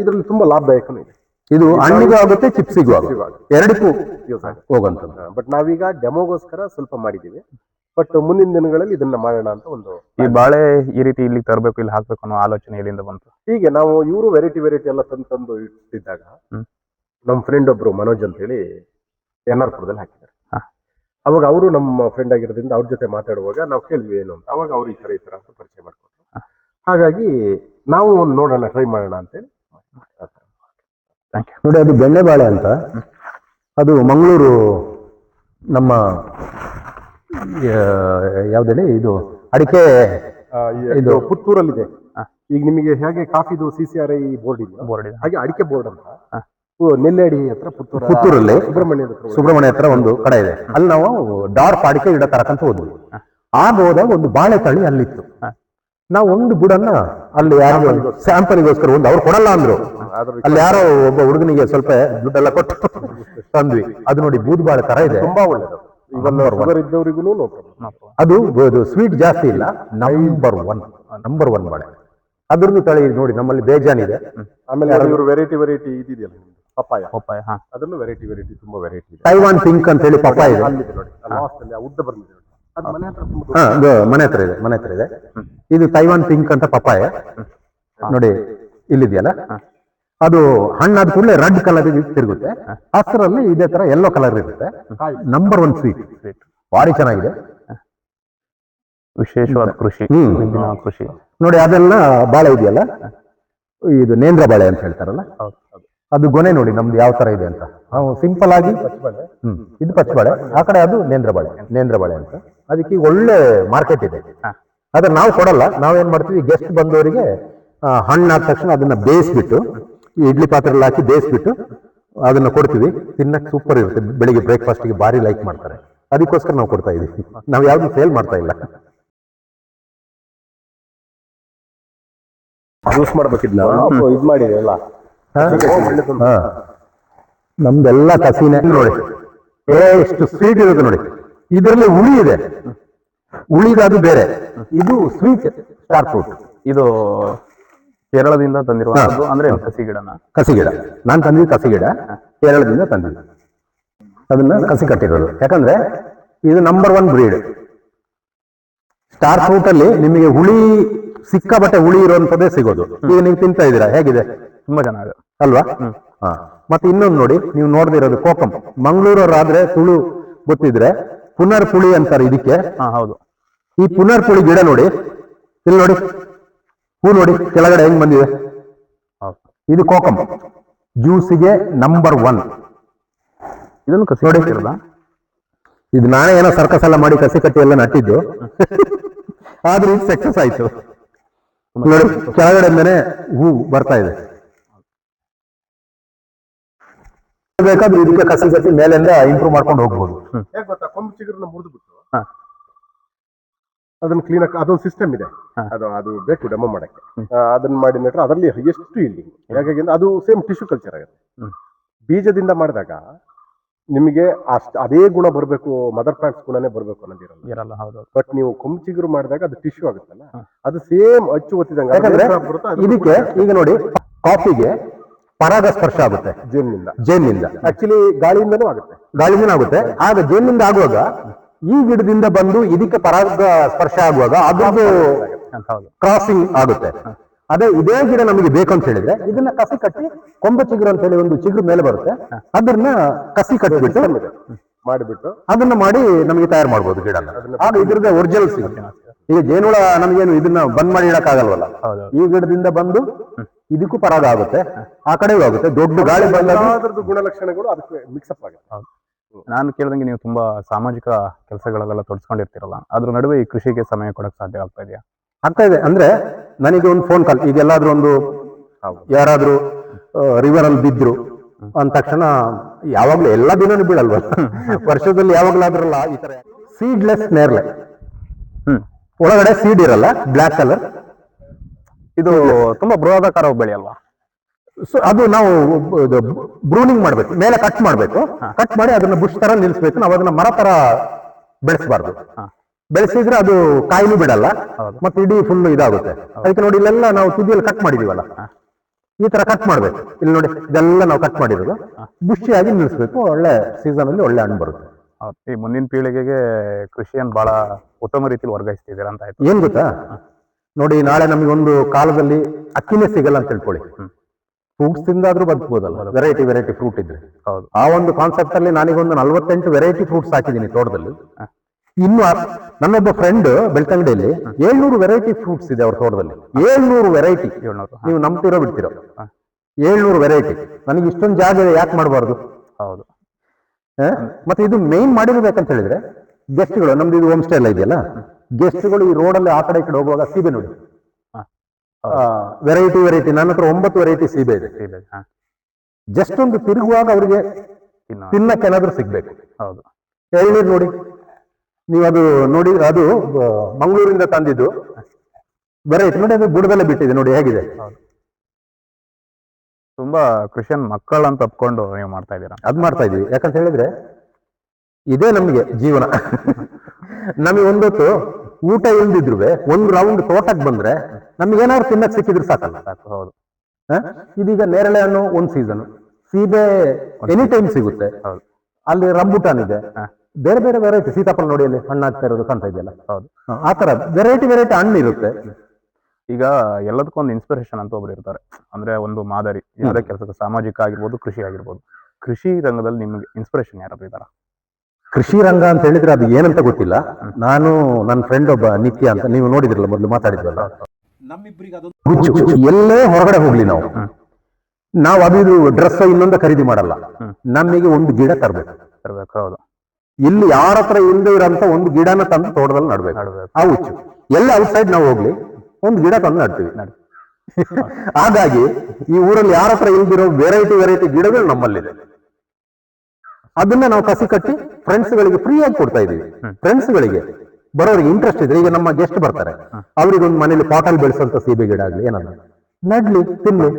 ಇದರಲ್ಲಿ ತುಂಬಾ ಲಾಭದಾಯಕನೂ ಇದೆ. ಇದು ಹಣ್ಣಿಗೂ ಆಗುತ್ತೆ ಚಿಪ್ಸಿಗೂ ಆಗುತ್ತೆ. ಎರಡಕ್ಕೂ ಯೂಸ್ ಆಗುತ್ತೆ. ಹೋಗುವಂಥದ್ದು ಬಟ್ ನಾವೀಗ ಡೆಮೋಗೋಸ್ಕರ ಸ್ವಲ್ಪ ಮಾಡಿದ್ದೀವಿ. ಬಟ್ ಮುಂದಿನ ದಿನಗಳಲ್ಲಿ ಇದನ್ನ ಮಾಡೋಣ ಅಂತ ಒಂದು ಈ ಬಾಳೆ ಈ ರೀತಿ ಇಲ್ಲಿ ತರಬೇಕು ಇಲ್ಲಿ ಹಾಕ್ಬೇಕು ಅನ್ನೋ ಆಲೋಚನೆ ಎಲ್ಲಿಂದ ಬಂತು? ಹೀಗೆ ನಾವು ಇವರು ವೆರೈಟಿ ವೆರೈಟಿ ಎಲ್ಲ ತಂದು ತಂದು ಇಟ್ಟಿದ್ದಾಗ ಹ್ಮ್. ನಮ್ಮ ಫ್ರೆಂಡ್ ಒಬ್ರು ಮನೋಜ್ ಅಂತೇಳಿ ಎನ್ ಆರ್ ಪುರದಲ್ಲಿ ಹಾಕಿದ್ದಾರೆ. ಹಾ. ಅವಾಗ ಅವರು ನಮ್ಮ ಫ್ರೆಂಡ್ ಆಗಿರೋದ್ರಿಂದ ಅವ್ರ ಜೊತೆ ಮಾತಾಡುವಾಗ ನಾವು ಕೇಳಿದ್ವಿ ಏನು ಅಂತ. ಅವಾಗ ಅವ್ರು ಈ ತರ ಈ ತರ ಅಂತ ಪರಿಚಯ ಮಾಡ್ಕೊಟ್ರು ಹಾಗಾಗಿ ನಾವು ಒಂದು ನೋಡೋಣ ಟ್ರೈ ಮಾಡೋಣ ಅಂತೇಳಿ ಹೇಳಿ. ಥ್ಯಾಂಕ್ ಯು ನೋಡಿ ಅದು ಬೆಣ್ಣೆ ಬಾಳೆ ಅಂತ. ಅದು ಮಂಗಳೂರು ನಮ್ಮ ಯಾವ್ದೇಳಿ ಇದು ಅಡಿಕೆ ಇದು- ಪುತ್ತೂರಲ್ಲಿ ಪುತ್ತೂರಲ್ಲಿದೆ ಈಗ ನಿಮಗೆ ಹೇಗೆ ಕಾಫಿದು C C R I board ಇದೆ ಬೋರ್ಡ್ ಇದೆ. ಹಾಗೆ ಅಡಿಕೆ ಬೋರ್ಡ್ ಅಂತ. ನೆಲ್ಲೇಡಿ ಹತ್ರ ಪುತ್ತೂರು ಪುತ್ತೂರಲ್ಲಿ ಸುಬ್ರಹ್ಮಣ್ಯ ಸುಬ್ರಹ್ಮಣ್ಯ ಹತ್ರ ಒಂದು ಕಡೆ ಇದೆ. ಅಲ್ಲಿ ನಾವು ಡಾರ್ಫ್ ಅಡಿಕೆ ಗಿಡ ತರಕಂತ ಹೋದ್ವಿ ಆಗ ಹೋದಾಗ ಒಂದು ಬಾಳೆ ತಳಿ ಅಲ್ಲಿತ್ತು. ನಾವು ಒಂದು ಬುಡನ್ನ ಅಲ್ಲಿ ಯಾರು ಸ್ಯಾಂಪಲ್ಗೋಸ್ಕರ ಒಂದು ಅವ್ರು ಕೊಡಲ್ಲ ಅಂದ್ರು. ಅದ್ರ ಅಲ್ಲಿ ಯಾರೋ ಒಬ್ಬ ಹುಡುಗನಿಗೆ ಸ್ವಲ್ಪ ದುಡ್ಡೆಲ್ಲ ಕೊಟ್ಟು ತಂದ್ವಿ. ಅದು ನೋಡಿ ಬೂದು ಬಾಳೆ ತರ ಇದೆ. ತುಂಬಾ ಒಳ್ಳೇದು. ಇವನ್ ಶುಗರ್ ಇದ್ದವರಿಗೂ ನೋ ಪ್ರಾಬ್ಲಮ್ ಅದು ಸ್ವೀಟ್ ಜಾಸ್ತಿ ಇಲ್ಲ. ನಂಬರ್ ಒನ್ ನಂಬರ್ ಒನ್ ಬಾಳೆ. ಅದ್ರದ್ದು ತಳಿ ನೋಡಿ ನಮ್ಮಲ್ಲಿ ಬೇಜಾನಿದೆ. ಆಮೇಲೆ ಇವರು ವೆರೈಟಿ ವೆರೈಟಿ ಇದಿದೆಯಲ್ಲ ಪಪ್ಪಾಯ. ಪಪ್ಪಾಯ ಹಾ. ಅದರಲ್ಲೂ ವೆರೈಟಿ ವೆರೈಟಿ ತುಂಬಾ ವೆರೈಟಿ ಇದೆ. ತೈವಾನ್ ಪಿಂಕ್ ಅಂತ ಹೇಳಿ ಪಪ್ಪಾಯ ಇದೆ. ಅಲ್ಲಿದೆ ನೋಡಿ. ಲಾಸ್ಟ್ ಅಲ್ಲಿ ಆ ಉದ್ದ ಬಂದಿದೆ ಅದು ಮನೆ ಹತ್ರ ತುಂಬಾ ಹಾ ಅದು ಮನೆ ಹತ್ರ ಇದೆ ಮನೆ ಹತ್ರ ಇದೆ. ಇದು ತೈವಾನ್ ಪಿಂಕ್ ಅಂತ ಪಪ್ಪಾಯ. ನೋಡಿ ಇಲ್ಲಿದೆಯಲ್ಲ? ಅದು ಹಣ್ಣಾದ ಕೂಡಲೇ ರೆಡ್ ಕಲರ್ ತಿರುಗುತ್ತೆ. ಹಸಿರಲ್ಲಿ ಇದೇ ತರ ಎಲ್ಲೋ ಕಲರ್ ಇರುತ್ತೆ. ನಂಬರ್ ಒನ್ ಸ್ವೀಟ್ ಭಾರಿ ಚೆನ್ನಾಗಿದೆ. ವಿಶೇಷವಾದ ಕೃಷಿ. ಕೃಷಿ. ನೋಡಿ ಅದೆಲ್ಲ ಬಾಳೆ ಇದೆಯಲ್ಲ? ಇದು ನೇಂದ್ರ ಬಾಳೆ ಅಂತ ಹೇಳ್ತಾರಲ್ಲ? ಅದು ಗೊನೆ ನೋಡಿ ನಮ್ದು ಯಾವ ತರ ಇದೆ ಅಂತ. ನಾವು ಸಿಂಪಲ್ ಆಗಿ ಇದು ಪಚ್ಚಬಾಳೆ. ಆ ಕಡೆ ಅದು ನೇಂದ್ರ ಬಾಳೆ ನೇಂದ್ರ ಬಾಳೆ ಅಂತ. ಅದಕ್ಕೆ ಈಗ ಒಳ್ಳೆ ಮಾರ್ಕೆಟ್ ಇದೆ. ಆದ್ರೆ ನಾವು ಕೊಡಲ್ಲ. ನಾವೇನ್ ಮಾಡ್ತೀವಿ ಗೆಸ್ಟ್ ಬಂದವರಿಗೆ ಹಣ್ಣಾದ ತಕ್ಷಣ ಅದನ್ನ ಬೇಯಿಸ್ಬಿಟ್ಟು ಇಡ್ಲಿ ಪಾತ್ರೆಯಲ್ಲಿ ಹಾಕಿ ಬೇಯಿಸ್ಬಿಟ್ಟು ಅದನ್ನ ಕೊಡ್ತೀವಿ. ತಿನ್ನಕ್ಕೆ ಸೂಪರ್ ಇರುತ್ತೆ. ಬೆಳಿಗ್ಗೆ ಬ್ರೇಕ್ಫಾಸ್ಟ್ಗೆ ಭಾರಿ ಲೈಕ್ ಮಾಡ್ತಾರೆ. ಅದಕ್ಕೋಸ್ಕರ ನಾವು ಕೊಡ್ತಾ ಇದೀವಿ. ನಾವು ಯಾವುದು ಫೇಲ್ ಮಾಡ್ತಾ ಇಲ್ಲ. ಜ್ಯೂಸ್ ಮಾಡ್ಬೇಕಿದ್ ಇದು. ನಮ್ದೆಲ್ಲ ಕಸಿನೇ ನೋಡಿ. ಏ ಎಷ್ಟು ಸ್ವೀಟ್ ಇರುತ್ತೆ ನೋಡಿ. ಇದರಲ್ಲಿ ಹುಳಿ ಇದೆ. ಹುಳಿದು ಬೇರೆ. ಇದು ಸ್ವೀಟ್ ಸ್ಟಾರ್ ಫ್ರೂಟ್ ಇದು ಕೇರಳದಿಂದ ತಂದಿರುವಂತದ್ದು ಅಂದ್ರೆ ಕಸಿ ಗಿಡನ ಕಸಿ ಗಿಡ ನಾನು ತಂದಿದ್ದು ಕಸಿ ಗಿಡ ಕೇರಳದಿಂದ ತಂದಿದ್ದು. ಅದನ್ನ ಕಸಿ ಕಟ್ಟಿರೋದು. ಯಾಕಂದ್ರೆ ಇದು number one breed star fruit ಅಲ್ಲಿ ನಿಮಗೆ ಹುಳಿ ಸಿಕ್ಕಾಪಟ್ಟೆ ಹುಳಿ ಇರುವಂತದ್ದೇ ಸಿಗೋದು. ಈಗ ನೀವು ತಿಂತಾ ಇದ್ದೀರಾ? ಹೇಗಿದೆ? ತುಂಬಾ ಚೆನ್ನಾಗಿದೆ ಅಲ್ವಾ? ಹಾ. ಮತ್ತೆ ಇನ್ನೊಂದು ನೋಡಿ ನೀವು ನೋಡದಿರೋದು ಕೋಕಂ. ಮಂಗಳೂರವ್ರಾದ್ರೆ ತುಳು ಗೊತ್ತಿದ್ರೆ ಪುನರ್ ಪುಳಿ ಅಂತಾರೆ ಇದಕ್ಕೆ. ಹಾ ಹೌದು. ಈ ಪುನರ್ ಪುಳಿ ಗಿಡ ನೋಡಿ. ಇಲ್ಲಿ ನೋಡಿ. ಹೂ ನೋಡಿ ಕೆಳಗಡೆ ಹೆಂಗ್ ಬಂದಿದೆ? ಇದು ಕೋಕಂ. ಜ್ಯೂಸಿಗೆ ನಂಬರ್ ಒನ್ ಇದನ್ನು ಕಸಿ ನೋಡಿ. ಇದು ನಾನೇ ಏನೋ ಸರ್ಕಸ್ ಎಲ್ಲ ಮಾಡಿ ಕಸಿ ಕಟ್ಟಿ ಎಲ್ಲ ನಟ್ಟಿದ್ದು. ಆದ್ರೆ ಇದು ಸಕ್ಸಸ್ ಆಯ್ತು. ನೋಡಿ ಕೆಳಗಡೆಯಿಂದನೇ ಹೂ ಬರ್ತಾ ಇದೆ. ಬೇಕಾದ್ರೆ ಇದಕ್ಕೆ ಕಸಿ ಕಟ್ಟಿ ಮೇಲಿಂದ ಇಂಪ್ರೂವ್ ಮಾಡ್ಕೊಂಡು ಹೋಗ್ಬೋದು ಹೇಗೆ ಗೊತ್ತಾ ಕೊಂಬು ಚಿಗುರನ್ನ ಮುರಿದು ಬಿಟ್ಟು ಹಾ. ಅದನ್ನ ಕ್ಲೀನ್ ಅದೊಂದು ಸಿಸ್ಟಮ್ ಇದೆ. ಅದು ಅದು ಬೇಕು ಡೆಮೋ ಮಾಡಕ್ಕೆ. ಆ, ಅದನ್ನ ಮಾಡಿ ನೆಟ್ರೆ ಅದರಲ್ಲಿ ಎಷ್ಟು ಇಲ್ಲಿ ಹಾಗಾಗಿ ಅಂದ್ರೆ ಅದು ಸೇಮ್ ಟಿಶ್ಯೂ ಕಲ್ಚರ್ ಆಗುತ್ತೆ ಬೀಜದಿಂದ ಮಾಡಿದಾಗ ನಿಮಗೆ ಅಷ್ಟು ಅದೇ ಗುಣ ಬರಬೇಕು ಮದರ್ ಪ್ಲಾಂಟ್ಸ್ ಗುಣನೇ ಬರಬೇಕು ಅನ್ನೋದಿರಲ್ಲ. ಇರಲ್ಲ ಹೌದು ಹೌದು. ಬಟ್ ನೀವು ಕೊಂಬು ಮಾಡಿದಾಗ ಅದು ಟಿಶ್ಯೂ ಆಗುತ್ತಲ್ಲ. ಅದು ಸೇಮ್ ಅಚ್ಚು ಒತ್ತಿದಂಗೆ. ಯಾಕಂದ್ರೆ ಇದಕ್ಕೆ ಈಗ ನೋಡಿ ಕಾಫಿಗೆ ಪರಾಗ ಸ್ಪರ್ಶ ಆಗುತ್ತೆ. ಜೇನಿನಿಂದ ಜೇನಿನಿಂದ ಆಕ್ಚುಲಿ ಗಾಳಿಯಿಂದನೂ ಆಗುತ್ತೆ. ಗಾಳಿಯಿಂದನೂ ಆಗುತ್ತೆ. ಆಗ ಜೇನಿಂದ ಆಗುವಾಗ ಈ ಗಿಡದಿಂದ ಬಂದು ಇದಕ್ಕೆ ಪರಾಗ ಸ್ಪರ್ಶ ಆಗುವಾಗ ಅದೊಂದು ಕ್ರಾಸಿಂಗ್ ಆಗುತ್ತೆ. ಅದೇ ಇದೇ ಗಿಡ ನಮಗೆ ಬೇಕಂತ ಅಂತ ಹೇಳಿದ್ರೆ ಇದನ್ನ ಕಸಿ ಕಟ್ಟಿ ಕೊಂಬ ಚಿಗುರು ಅಂತ ಹೇಳಿ ಒಂದು ಚಿಗುರು ಮೇಲೆ ಬರುತ್ತೆ. ಅದನ್ನ ಕಸಿ ಕಟ್ಟಿಬಿಟ್ಟು ಮಾಡಿಬಿಟ್ಟು ಅದನ್ನ ಮಾಡಿ ನಮಗೆ ತಯಾರು ಮಾಡಬಹುದು ಗಿಡ ಆಗ ಇದ್ರದ ಒರಿಜಿನಲ್ ಸಿಗುತ್ತೆ ಈಗ ಜೇನುಳ ನಮಗೇನು ಇದನ್ನ ಬಂದ್ ಮಾಡಿ ಇಡಕ್ ಆಗಲ್ವಲ್ಲ ಈ ಗಿಡದಿಂದ ಬಂದು ಇದಕ್ಕೂ ಪರಾಗ ಆಗುತ್ತೆ. ಆ ಕಡೆಗೂ ಆಗುತ್ತೆ. ದೊಡ್ಡ ಗಾಳಿ ಬಂದಾಗ ಗುಣಲಕ್ಷಣಗಳು ಅದಕ್ಕೆ ಮಿಕ್ಸಪ್ ಆಗುತ್ತೆ. ನಾನು ಕೇಳ್ದಂಗೆ ನೀವು ತುಂಬಾ ಸಾಮಾಜಿಕ ಕೆಲಸಗಳಲ್ಲೆಲ್ಲ ತೊಡಸ್ಕೊಂಡಿರ್ತೀರಲ್ಲ ಅದ್ರ ನಡುವೆ ಈ ಕೃಷಿಗೆ ಸಮಯ ಕೊಡಕ್ ಸಾಧ್ಯ ಆಗ್ತಾ ಇದೆಯಾ? ಆಗ್ತಾ ಇದೆ. ಅಂದ್ರೆ ನನಗೆ ಒಂದು ಫೋನ್ ಕಾಲ್ ಈಗ ಎಲ್ಲಾದ್ರೂ ಒಂದು. ಯಾರಾದ್ರೂ ರಿವರ್ ಅಲ್ಲಿ ಬಿದ್ರು ಅಂದ ತಕ್ಷಣ ಯಾವಾಗ್ಲೂ ಎಲ್ಲ ದಿನನೂ ಬೀಳಲ್ವ ವರ್ಷದಲ್ಲಿ ಯಾವಾಗ್ಲಾದ್ರಲ್ಲ ಈ ತರ ಸೀಡ್ಲೆಸ್ ನೇರ್ಲೆ ಹ್ಮ್. ಒಳಗಡೆ ಸೀಡ್ ಇರಲ್ಲ ಬ್ಲಾಕ್ ಕಲರ್ ಇದು ತುಂಬಾ ಬೃಹದಾಕಾರ ಬೆಳೆ ಅಲ್ವಾ? ಸೊ ಅದು ನಾವು ಬ್ರೂನಿಂಗ್ ಮಾಡ್ಬೇಕು. ಮೇಲೆ ಕಟ್ ಮಾಡ್ಬೇಕು. ಕಟ್ ಮಾಡಿ ಅದನ್ನ ಬುಷ್ ತರ ನಿಲ್ಸ್ಬೇಕು. ನಾವು ಅದನ್ನ ಮರ ತರ ಬೆಳೆಸಬಾರ್ದು. ಬೆಳೆಸಿದ್ರೆ ಅದು ಕಾಯಿಲು ಬಿಡಲ್ಲ. ಮತ್ತೆ ಇಡೀ ಫುಲ್ ಇದಾಗುತ್ತೆ. ಅದಕ್ಕೆ ನೋಡಿ ಇಲ್ಲೆಲ್ಲ ನಾವು ತುದಿಯಲ್ಲಿ ಕಟ್ ಮಾಡಿದೀವಲ್ಲ? ಈ ತರ ಕಟ್ ಮಾಡ್ಬೇಕು. ಇಲ್ಲಿ ನೋಡಿ ಇದೆಲ್ಲ ನಾವು ಕಟ್ ಮಾಡಿರೋದು. ಬುಷಿಯಾಗಿ ನಿಲ್ಲಿಸ್ಬೇಕು ಒಳ್ಳೆ ಸೀಸನ್ ಅಲ್ಲಿ ಒಳ್ಳೆ ಹಣ್ಣು ಬರುತ್ತೆ. ಈ ಮುಂದಿನ ಪೀಳಿಗೆಗೆ ಕೃಷಿಯನ್ನು ಬಹಳ ಉತ್ತಮ ರೀತಿಯಲ್ಲಿ ವರ್ಗಾಯಿಸ್ತಿದ್ದೀರಾ ಅಂತ ಆಯ್ತು. ಏನ್ ಗೊತ್ತಾ? ನೋಡಿ ನಾಳೆ ನಮಗೆ ಒಂದು ಕಾಲದಲ್ಲಿ ಅಕ್ಕಿನೇ ಸಿಗಲ್ಲ ಅಂತ ತಿಳ್ಕೊಳ್ಳಿ. ಫ್ರೂಟ್ಸ್ ಆದ್ರೂ ಬದುಕಬಹುದಲ್ಲ ವೆರೈಟಿ ವೆರೈಟಿ ಫ್ರೂಟ್ ಇದ್ರೆ. ಹೌದು. ಆ ಒಂದು ಕಾನ್ಸೆಪ್ಟ್ ಅಲ್ಲಿ ನಾನೀಗೊಂದು ನಲವತ್ತೆಂಟು ವೆರೈಟಿ ಫ್ರೂಟ್ಸ್ ಹಾಕಿದ್ದೀನಿ ತೋಟದಲ್ಲಿ. ಇನ್ನು ನನ್ನೊಬ್ಬ ಫ್ರೆಂಡ್ ಬೆಳ್ತಂಗಡಿಯಲ್ಲಿ ಏಳ್ನೂರು ವೆರೈಟಿ ಫ್ರೂಟ್ಸ್ ಇದೆ ಅವ್ರ ತೋಟದಲ್ಲಿ. ಏಳ್ನೂರು ವೆರೈಟಿ ನೀವು ನಂಬ್ತಿರೋ ಬಿಡ್ತಿರೋ? ಏಳ್ನೂರು ವೆರೈಟಿ ನನಗೆ ಇಷ್ಟೊಂದು ಜಾಗ ಇದೆ ಯಾಕೆ ಮಾಡಬಾರ್ದು? ಹೌದು. ಮತ್ತೆ ಇದು ಮೇನ್ ಮಾಡಿರ್ಬೇಕಂತ ಹೇಳಿದ್ರೆ ಗೆಸ್ಟ್ಗಳು ನಮ್ದು ಇದು ಹೋಮ್ ಸ್ಟೇ ಎಲ್ಲ ಇದೆಯಲ್ಲ? ಗೆಸ್ಟ್ಗಳು ಈ ರೋಡಲ್ಲಿ ಆ ಕಡೆ ಈ ಕಡೆ ಹೋಗುವಾಗ ಸೀಬೆ ನೋಡಿ. ವೆರೈಟಿ ವೆರೈಟಿ ನನ್ನ ಹತ್ರ ಒಂಬತ್ತು ವೆರೈಟಿ ಸೀಬೆ ಇದೆ. ಜಸ್ಟ್ ಒಂದು ತಿರುಗುವಾಗ ಅವರಿಗೆ ತಿನ್ನಕ್ಕೆ ಏನಾದ್ರೂ ಸಿಗ್ಬೇಕು. ಹೌದು. ಎಳ್ನೀರು ನೋಡಿ. ನೀವು ಅದು ನೋಡಿ ಅದು ಮಂಗಳೂರಿಂದ ತಂದಿದ್ದು. ವೆರೈಟಿ ನೋಡಿ ಅದು ಬುಡದಲ್ಲೇ ಬಿಟ್ಟಿದೆ ನೋಡಿ ಹೇಗಿದೆ. ತುಂಬಾ ಕ್ರಿಶನ್ ಮಕ್ಕಳು ಅಂತ ತಪ್ಕೊಂಡು ನೀವು ಮಾಡ್ತಾ ಇದ್ದೀರಾ? ಅದ್ ಮಾಡ್ತಾ ಇದೀವಿ ಯಾಕಂತ ಹೇಳಿದ್ರೆ ಇದೇ ನಮ್ಗೆ ಜೀವನ. ನಮಗೆ ಒಂದೊತ್ತು ಊಟ ಇಲ್ದಿದ್ರು ಒಂದು ರೌಂಡ್ ತೋಟಕ್ಕೆ ಬಂದ್ರೆ ನಮ್ಗೆ ಏನಾದ್ರು ತಿನ್ನಕ್ ಸಿಕ್ಕಿದ್ರು ಸಾಕಲ್ಲ. ಸಾಕು ಹೌದು? ಇದೀಗ ನೇರಳೆ ಹಣ್ಣು ಒಂದ್ ಸೀಸನ್ ಸೀಬೆ ಎನಿ ಟೈಮ್ ಸಿಗುತ್ತೆ. ಹೌದು. ಅಲ್ಲಿ ರಂಬುಟಾನ್ ಇದೆ. ಬೇರೆ ಬೇರೆ ವೆರೈಟಿ ಸೀತಾಫಲ ನೋಡಿ ಅಲ್ಲಿ ಹಣ್ಣಾಗ್ತಾ ಇರೋದು ಕಾಣ್ತಾ ಇದೆಯಲ್ಲ? ಹೌದು. ಆ ತರ ವೆರೈಟಿ ವೆರೈಟಿ ಹಣ್ಣು ಇರುತ್ತೆ. ಈಗ ಎಲ್ಲದಕ್ಕೊಂದು ಇನ್ಸ್ಪಿರೇಷನ್ ಅಂತ ಒಬ್ರು ಇರ್ತಾರೆ. ಅಂದ್ರೆ ಒಂದು ಮಾದರಿ. ಯಾವುದೇ ಕೆಲಸಕ್ಕೆ ಸಾಮಾಜಿಕ ಆಗಿರ್ಬೋದು ಕೃಷಿ ಆಗಿರ್ಬೋದು. ಕೃಷಿ ರಂಗದಲ್ಲಿ ನಿಮ್ಗೆ ಇನ್ಸ್ಪಿರೇಷನ್ ಯಾರಾದ್ರೂ ಇದಾರ ಕೃಷಿ ರಂಗ ಅಂತ ಹೇಳಿದ್ರೆ ಅದು ಏನಂತ ಗೊತ್ತಿಲ್ಲ. ನಾನು ನನ್ನ ಫ್ರೆಂಡ್ ಒಬ್ಬ ನಿತ್ಯ ಅಂತ ನೀವು ನೋಡಿದ್ರಲ್ಲ ಮೊದಲು ಮಾತಾಡಿದ್ವಲ್ಲ. ಹುಚ್ಚು. ಎಲ್ಲೇ ಹೊರಗಡೆ ಹೋಗ್ಲಿ ನಾವು. ನಾವು ಅದು ಇದು ಡ್ರೆಸ್ ಇನ್ನೊಂದು ಖರೀದಿ ಮಾಡಲ್ಲ. ನಮಗೆ ಒಂದು ಗಿಡ ತರಬೇಕು. ತರಬೇಕು ಹೌದು. ಇಲ್ಲಿ ಯಾರ ಹತ್ರ ಇಲ್ಲದೆ ಇರೋಂತ ಒಂದು ಗಿಡನ ತಂದು ತೋಟದಲ್ಲಿ ನಡ್ಬೇಕು. ನಡ್ಬೇಕು. ಆ ಹುಚ್ಚು. ಎಲ್ಲ ಔಟ್ಸೈಡ್ ನಾವು ಹೋಗ್ಲಿ ಒಂದು ಗಿಡ ತಂದು ನಡ್ತೀವಿ. ಹಾಗಾಗಿ ಈ ಊರಲ್ಲಿ ಯಾರ ಹತ್ರ ಇಲ್ದಿರೋ ವೆರೈಟಿ ವೆರೈಟಿ ಗಿಡಗಳು ನಮ್ಮಲ್ಲಿದೆ. ಅದನ್ನ ನಾವು ಕಸಿ ಕಟ್ಟಿ ಫ್ರೆಂಡ್ಸ್ ಗಳಿಗೆ ಫ್ರೀ ಆಗಿ ಕೊಡ್ತಾ ಇದೀವಿ ಫ್ರೆಂಡ್ಸ್ ಗಳಿಗೆ ಬರೋರಿಗೆ ಇಂಟ್ರೆಸ್ಟ್ ಇದ್ರೆ ಈಗ ನಮ್ಮ ಗೆಸ್ಟ್ ಬರ್ತಾರೆ. ಅವ್ರಿಗೆ ಒಂದು ಮನೇಲಿ ಪಾಟಲ್ ಬೆಳೆಸಂತ ಸೀಬೆ ಗಿಡ ಆಗ್ಲಿ ಏನನ್ನ ನಡ್ಲಿ ತಿನ್ಲಿ.